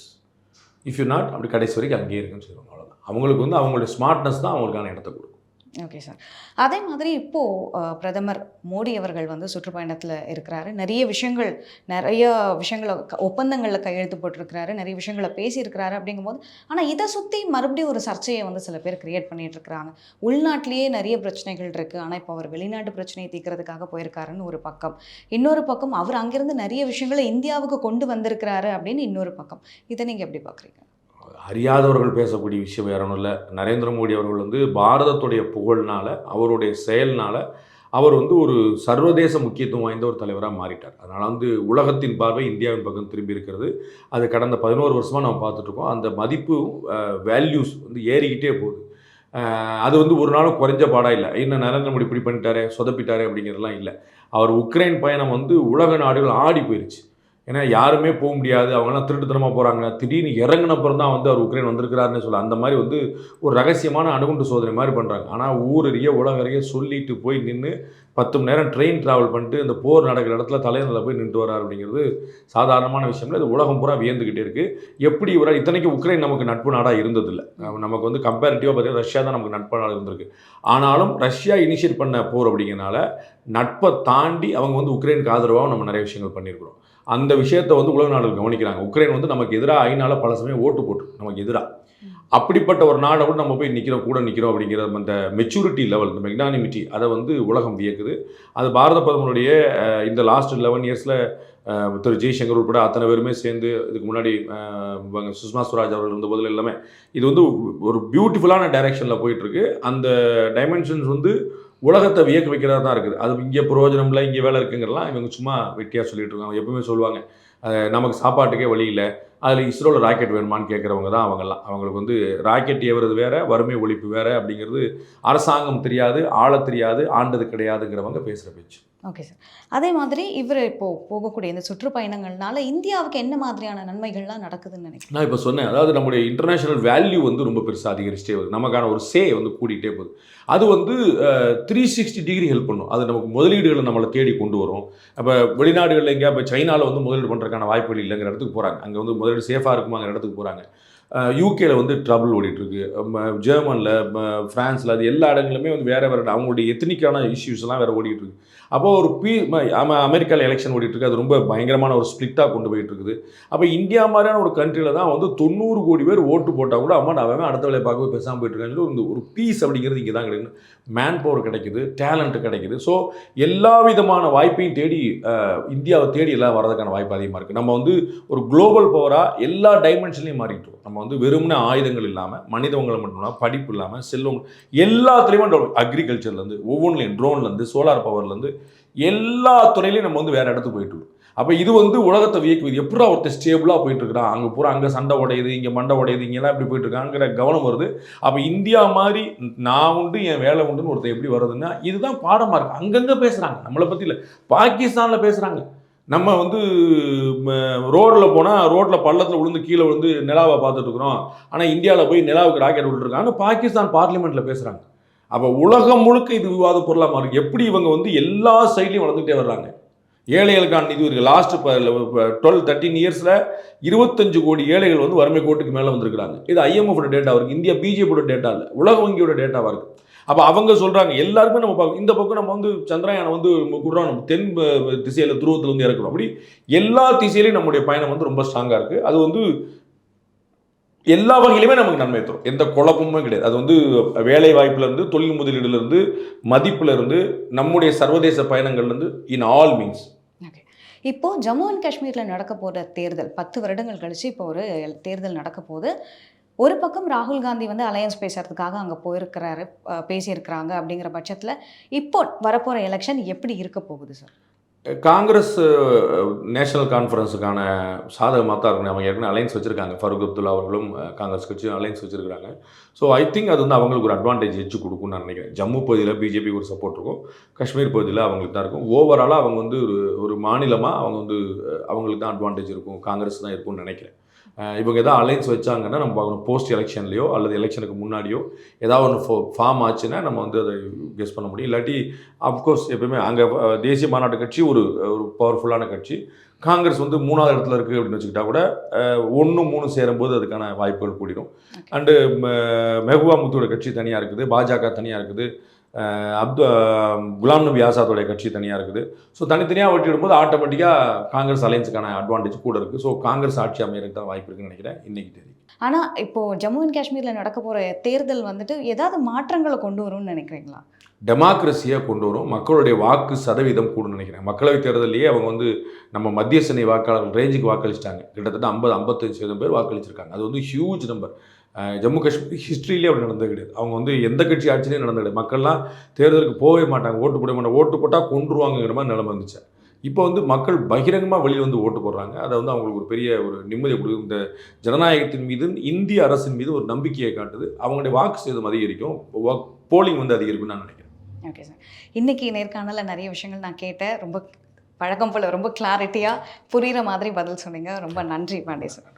S6: if you not அப்படி கடைசி வரைக்கும் அங்கேயே இருக்குன்னு சொல்லுவாங்க. அவ்வளோதான் அவங்களுக்கு வந்து அவங்களோட ஸ்மார்ட்னஸ் தான் அவங்களுக்கான இடத்த கொடுக்கும்.
S5: ஓகே சார் அதே மாதிரி இப்போது பிரதமர் மோடி அவர்கள் வந்து சுற்றுப்பயணத்தில் இருக்கிறாரு. நிறைய விஷயங்கள் நிறைய விஷயங்களை க- ஒப்பந்தங்களில் கையெழுத்து போட்டிருக்கிறாரு. நிறைய விஷயங்களை பேசியிருக்கிறாரு அப்படிங்கும்போது ஆனால் இதை சுற்றி மறுபடியும் ஒரு சர்ச்சையை வந்து சில பேர் கிரியேட் பண்ணிட்டு இருக்கிறாங்க உள்நாட்டிலேயே நிறைய பிரச்சனைகள் இருக்குது ஆனால் இப்போ அவர் வெளிநாட்டு பிரச்சனையை தீர்க்கறதுக்காக போயிருக்காருன்னு ஒரு பக்கம். இன்னொரு பக்கம் அவர் அங்கேருந்து நிறைய விஷயங்களை இந்தியாவுக்கு கொண்டு வந்திருக்கிறாரு அப்படின்னு இன்னொரு பக்கம். இதை நீங்கள் எப்படி பார்க்குறீங்க?
S6: அறியாதவர்கள் பேசக்கூடிய விஷயம் வேற ஒன்றும் இல்லை. நரேந்திர மோடி அவர்கள் வந்து பாரதத்துடைய புகழ்னால அவருடைய செயல்னால அவர் வந்து ஒரு சர்வதேச முக்கியத்துவம் வாய்ந்த ஒரு தலைவராக மாறிட்டார். அதனால் வந்து உலகத்தின் பார்வை இந்தியாவின் பக்கம் திரும்பி இருக்கிறது. அது கடந்த பதினோரு வருஷமாக நம்ம பார்த்துட்ருக்கோம் அந்த மதிப்பு வேல்யூஸ் வந்து ஏறிக்கிட்டே போகுது. அது வந்து ஒரு நாளும் குறைஞ்ச பாடாக இல்லை. இன்னும் நரேந்திர மோடி இப்படி பண்ணிட்டாரே சொதப்பிட்டாரே அப்படிங்கிறதுலாம் இல்லை. அவர் உக்ரைன் பயணம் வந்து உலக நாடுகள் ஆடி போயிருச்சு. ஏன்னா யாருமே போக முடியாது. அவங்கெல்லாம் திருட்டுத்தனமாக போகிறாங்க திடீர்னு இறங்கினப்புறம் தான் வந்து அவர் உக்ரைன் வந்திருக்கிறாருன்னு சொல்ல அந்த மாதிரி வந்து ஒரு ரகசியமான அணுகுண்டு சோதனை மாதிரி பண்ணுறாங்க ஆனால் ஊரறிய உலகறிய சொல்லிட்டு போய் நின்று பத்து மணி நேரம் ட்ரெயின் ட்ராவல் பண்ணிட்டு இந்த போர் நடக்கிற இடத்துல தலைநரில் போய் நின்று வரார் அப்படிங்கிறது சாதாரணமான விஷயம் இல்லை. இது உலகம் பூரா வியந்துக்கிட்டே இருக்குது எப்படி இவரால் இத்தனைக்கு உக்ரைன் நமக்கு நட்பு நாடாக இருந்ததில்லை. நமக்கு வந்து கம்பேரிட்டிவாக பார்த்தீங்கன்னா ரஷ்யா தான் நமக்கு நட்பு நாடாக இருந்திருக்கு. ஆனாலும் ரஷ்யா இனிஷியேட் பண்ண போர் அப்படிங்கிறனால நட்பை தாண்டி அவங்க வந்து உக்ரைனுக்கு ஆதரவாகவும் நம்ம நிறைய விஷயங்கள் பண்ணியிருக்கிறோம். அந்த விஷயத்தை வந்து உலக நாடுகள் கவனிக்கிறாங்க. உக்ரைன் வந்து நமக்கு எதிராக ஐநால பல சமயம் ஓட்டு போட்டு நமக்கு எதிராக அப்படிப்பட்ட ஒரு நாடை கூட நம்ம போய் நிற்கிறோம் கூட நிற்கிறோம் அப்படிங்கிற அந்த மெச்சூரிட்டி லெவல் இந்த மெக்னானிமிட்டி அதை வந்து உலகம் வியக்குது. அது பாரத பிரதமருடைய இந்த லாஸ்ட் லெவன் இயர்ஸில் திரு ஜெய்சங்கர் உட்பட அத்தனை பேருமே சேர்ந்து இதுக்கு முன்னாடி சுஷ்மா ஸ்வராஜ் அவர்கள் இருந்த போதில் எல்லாமே இது வந்து ஒரு பியூட்டிஃபுல்லான டைரெக்ஷனில் போயிட்டுருக்கு அந்த டைமென்ஷன்ஸ் வந்து உலகத்தை வியக்க வைக்கிறதா தான் இருக்குது. அது இங்கே பிரயோஜனம் இல்லை இங்கே வேலை இருக்குங்கிறலாம் இவங்க சும்மா வெட்டியாக சொல்லிட்டு இருக்காங்க. எப்பவுமே சொல்லுவாங்க நமக்கு சாப்பாட்டுக்கே வழி இல்லை. அதில் இஸ்ரோவில் ராக்கெட் வேணுமான்னு கேட்குறவங்க தான் அவங்கெல்லாம். அவங்களுக்கு வந்து ராக்கெட் ஏவுறது வேறு வறுமை ஒழிப்பு வேறு அப்படிங்கிறது அரசாங்கம் தெரியாது ஆள தெரியாது ஆண்டது கிடையாதுங்கிறவங்க பேசுகிற பேச்சு.
S5: ஓகே சார் அதே மாதிரி இவர் இப்போது போகக்கூடிய இந்த சுற்றுப்பயணங்கள்னால இந்தியாவுக்கு என்ன மாதிரியான நன்மைகள்லாம் நடக்குதுன்னு நினைக்கிறேன்
S6: நான் இப்போ சொன்னேன் அதாவது நம்முடைய இன்டர்நேஷனல் வேல்யூ வந்து ரொம்ப பெருசாக அதிகரிச்சிட்டே வருது. நமக்கான ஒரு சே வந்து கூட்டிகிட்டே போகுது. அது வந்து த்ரீ சிக்ஸ்டி டிகிரி ஹெல்ப் பண்ணும். அது நமக்கு முதலீடுகளை நம்மளை தேடி கொண்டு வரும். அப்போ வெளிநாடுகளில் எங்கேயா இப்போ சைனாவில் வந்து முதலீடு பண்ணுறதுக்கான வாய்ப்புகள் இல்லைங்கிற இடத்துக்கு போகிறாங்க அங்கே வந்து முதலீடு சேஃபாக இருக்குமாங்கிற இடத்துக்கு போகிறாங்க யூகேல வந்து ட்ரபிள் ஓடிட்டுருக்கு. ஜெர்மனில் ஃப்ரான்ஸில் அது எல்லா இடங்களுமே வந்து வேறு வேறு அவங்களுடைய எத்தனிக்கான இஷ்யூஸ்லாம் வேறு ஓடிட்டுருக்கு. அப்போ ஒரு பீ அமெரிக்காவில் எலெக்ஷன் ஓடிட்டு இருக்கு அது ரொம்ப பயங்கரமான ஒரு ஸ்ப்ளிட்டாக கொண்டு போயிட்டு இருக்குது அப்போ இந்தியா மாதிரியான ஒரு கண்ட்ரியில் தான் வந்து தொண்ணூறு கோடி பேர் ஓட்டு போட்டால் கூட அம்மா அவன் அடுத்த வேலையை பார்க்கவே பேசாமல் போயிட்டு இருக்காங்க சொல்லி ஒரு- பீஸ் அப்படிங்கிறது இங்கே தான் கிடைக்குது. மேன் பவர் கிடைக்குது டேலண்ட் கிடைக்குது. ஸோ எல்லா விதமான வாய்ப்பையும் தேடி இந்தியாவை தேடி எல்லாம் வரதுக்கான வாய்ப்பு அதிகமாக இருக்குது நம்ம வந்து ஒரு குளோபல் பவராக எல்லா டைமென்ஷன்லையும் மாறிட்டோம் நம்ம வந்து வெறும்னே ஆயுதங்கள் இல்லாமல் மனிதவங்களை மட்டும் இல்லாமல் படிப்பு இல்லாமல் செல்வம் எல்லாத்துலேயுமே அக்ரிகல்ச்சர்லேருந்து ஒவ்வொன்றுலையும் ட்ரோன்லேருந்து சோலார் பவர்லேருந்து எல்லா துறையிலையும் நம்ம வந்து வேறு இடத்துக்கு போயிட்டு அப்போ இது வந்து உலகத்தை வியக்குது. எப்படா ஒருத்தர் ஸ்டேபிளாக போயிட்டு இருக்கிறான்? அங்கே பூரா அங்கே சண்டை உடையுது இங்கே மண்டை உடையுது இங்கெல்லாம் இப்படி போயிட்டு இருக்காங்கிற கவனம் வருது. அப்போ இந்தியா மாதிரி நான் உண்டு என் வேலை உண்டுன்னு ஒருத்தர் எப்படி வருதுன்னா இதுதான் பாடமாக இருக்குது அங்கங்கே பேசுகிறாங்க நம்மளை பற்றி இல்லை. பாகிஸ்தானில் பேசுகிறாங்க நம்ம வந்து ரோட்டில் போனால் ரோட்டில் பள்ளத்தில் விழுந்து கீழே விழுந்து நிலாவை பார்த்துட்டு இருக்கிறோம். ஆனால் இந்தியாவில் போய் நிலாவுக்கு ராக்கெட் விட்டுருக்காங்க பாகிஸ்தான் பார்லிமெண்ட்டில் பேசுகிறாங்க அப்போ உலகம் முழுக்க இது விவாத பொருளாக மாறும். எப்படி இவங்க வந்து எல்லா சைட்லையும் வளர்ந்துகிட்டே வர்றாங்க? ஏழைகளுக்கான நிதி இருக்குது லாஸ்ட் இப்போ டுவெல் தேர்ட்டின் இயர்ஸில் இருபத்தஞ்சு கோடி ஏழைகள் வந்து வறுமை கோட்டுக்கு மேலே வந்திருக்கிறாங்க. இது ஐஎம்எஃபோட டேட்டா இருக்குது இந்தியா பிஜேபியோட டேட்டா இல்லை. உலக வங்கியோட டேட்டாவாக இருக்குது அப்போ அவங்க சொல்கிறாங்க எல்லாருமே நம்ம பார்க்க இந்த பக்கம் நம்ம வந்து சந்திரயானை வந்து கொடுறோம். நம்ம தென் திசையில் துருவத்தில் வந்து இறக்குறோம். அப்படி எல்லா திசையிலையும் நம்முடைய பயணம் வந்து ரொம்ப ஸ்ட்ராங்காக இருக்குது அது வந்து எல்லா வகையிலுமே நமக்கு நன்மை தரும். எந்த குழப்பமும் கிடையாது. அது வந்து வேலை வாய்ப்புலேருந்து தொழில் முதலீடுலேருந்து மதிப்புலேருந்து நம்முடைய சர்வதேச பயணங்கள்லேருந்து இன் ஆல் மீன்ஸ்
S5: ஓகே இப்போ ஜம்மு அண்ட் காஷ்மீரில் நடக்க போகிற தேர்தல் பத்து வருடங்கள் கழிச்சு இப்போ ஒரு தேர்தல் நடக்க போகுது. ஒரு பக்கம் ராகுல் காந்தி வந்து அலையன்ஸ் பேசுறதுக்காக அங்கே போயிருக்கிறாரு பேசியிருக்கிறாங்க அப்படிங்கிற பட்சத்தில் இப்போ வரப்போகிற எலெக்ஷன் எப்படி இருக்க போகுது சார்
S6: காங்கிரஸ் நேஷனல் கான்ஃபரன்ஸுக்கான சாதகமாக தான் இருக்கணும் அவங்க ஏற்கனவே அலைன்ஸ் வச்சுருக்காங்க. ஃபருக் அப்துல்லா அவர்களும் காங்கிரஸ் கட்சியும் அலைன்ஸ் வச்சுருக்காங்க ஸோ ஐ திங்க் அது வந்து அவங்களுக்கு ஒரு அட்வான்டேஜ் எச்சு கொடுக்கும்னு நான் நினைக்கிறேன். ஜம்மு பகுதியில் பிஜேபி ஒரு சப்போர்ட் இருக்கும். காஷ்மீர் பகுதியில் அவங்களுக்கு தான் இருக்கும். ஓவராலாக அவங்க வந்து ஒரு ஒரு மாநிலமாக அவங்க வந்து அவங்களுக்கு தான் அட்வான்டேஜ் இருக்கும். காங்கிரஸ் தான் இருக்கும்னு நினைக்கிறேன். இவங்க எதாவது அலைன்ஸ் வச்சாங்கன்னா நம்ம பார்க்கணும். போஸ்ட் எலெக்ஷன்லையோ அல்லது எலெக்ஷனுக்கு முன்னாடியோ ஏதாவது ஒன்று ஃபார்ம் ஆச்சுன்னா நம்ம வந்து அதை கெஸ் பண்ண முடியும். இல்லாட்டி அஃப்கோர்ஸ் எப்பவுமே அங்கே தேசிய மாநாட்டு கட்சி ஒரு ஒரு பவர்ஃபுல்லான கட்சி. காங்கிரஸ் வந்து மூணாவது இடத்துல இருக்குது அப்படின்னு வச்சுக்கிட்டா கூட ஒன்று மூணு சேரும்போது அதுக்கான வாய்ப்புகள் கூடிடும். அண்டு மெஹபூபா முத்துவோட கட்சி தனியாக இருக்குது பாஜக தனியாக இருக்குது. அப்து குலாம் நபி ஆசாத்தோடைய கட்சி தனியாக இருக்குது. ஸோ தனித்தனியாக வெட்டிடும்போது ஆட்டோமேட்டிக்காக காங்கிரஸ் அலைன்ஸுக்கான அட்வான்டேஜ் கூட இருக்குது ஸோ காங்கிரஸ் ஆட்சி அமையறதுக்கு தான் வாய்ப்பு இருக்குன்னு நினைக்கிறேன் இன்னைக்கு தேதி.
S5: ஆனால் இப்போ ஜம்மு அண்ட் காஷ்மீரில் நடக்க போகிற தேர்தல் வந்துட்டு ஏதாவது மாற்றங்களை கொண்டு வரும்னு நினைக்கிறீங்களா?
S6: டெமோக்ரஸியை கொண்டு வரும். மக்களுடைய வாக்கு சதவீதம் கூடும்னு நினைக்கிறேன். மக்களவைத் தேர்தலையே அவங்க வந்து நம்ம மத்திய சென்னை வாக்காளர்கள் ரேஞ்சுக்கு வாக்களிச்சிட்டாங்க. கிட்டத்தட்ட ஐம்பது ஐம்பத்தஞ்சு சதவீதம் பேர் வாக்களிச்சிருக்காங்க. அது வந்து ஹியூஜ் நம்பர் ஜம்மு காஷ்மீர் ஹிஸ்ட்ரியிலே அப்படி நடந்தது கிடையாது. அவங்க வந்து எந்த கட்சி ஆட்சியிலையும் நடந்தது கிடையாது. மக்கள்லாம் தேர்தலுக்கு போகவே மாட்டாங்க. ஓட்டு போட மாட்டாங்க. ஓட்டு போட்டால் கொண்டுருவாங்கிற மாதிரி நிலமை இருந்துச்சு. இப்போ வந்து மக்கள் பகிரங்கமாக வெளியே வந்து ஓட்டு போடுறாங்க. அதை வந்து அவங்களுக்கு ஒரு பெரிய ஒரு நிம்மதியை கொடுக்கும் இந்த ஜனநாயகத்தின் மீது இந்திய அரசின் மீது ஒரு நம்பிக்கையை காட்டுது. அவங்களுடைய வாக்கு சேதம் அதிகரிக்கும். போலிங் வந்து அதிகரிக்கும்னு நான் நினைக்கிறேன்.
S5: ஓகே சார் இன்னைக்கு நேர்காணலில் நிறைய விஷயங்கள் நான் கேட்டேன். ரொம்ப பழக்கம் போல் ரொம்ப கிளாரிட்டியாக புரிகிற மாதிரி பதில் சொன்னீங்க. ரொம்ப நன்றி பாண்டே சார்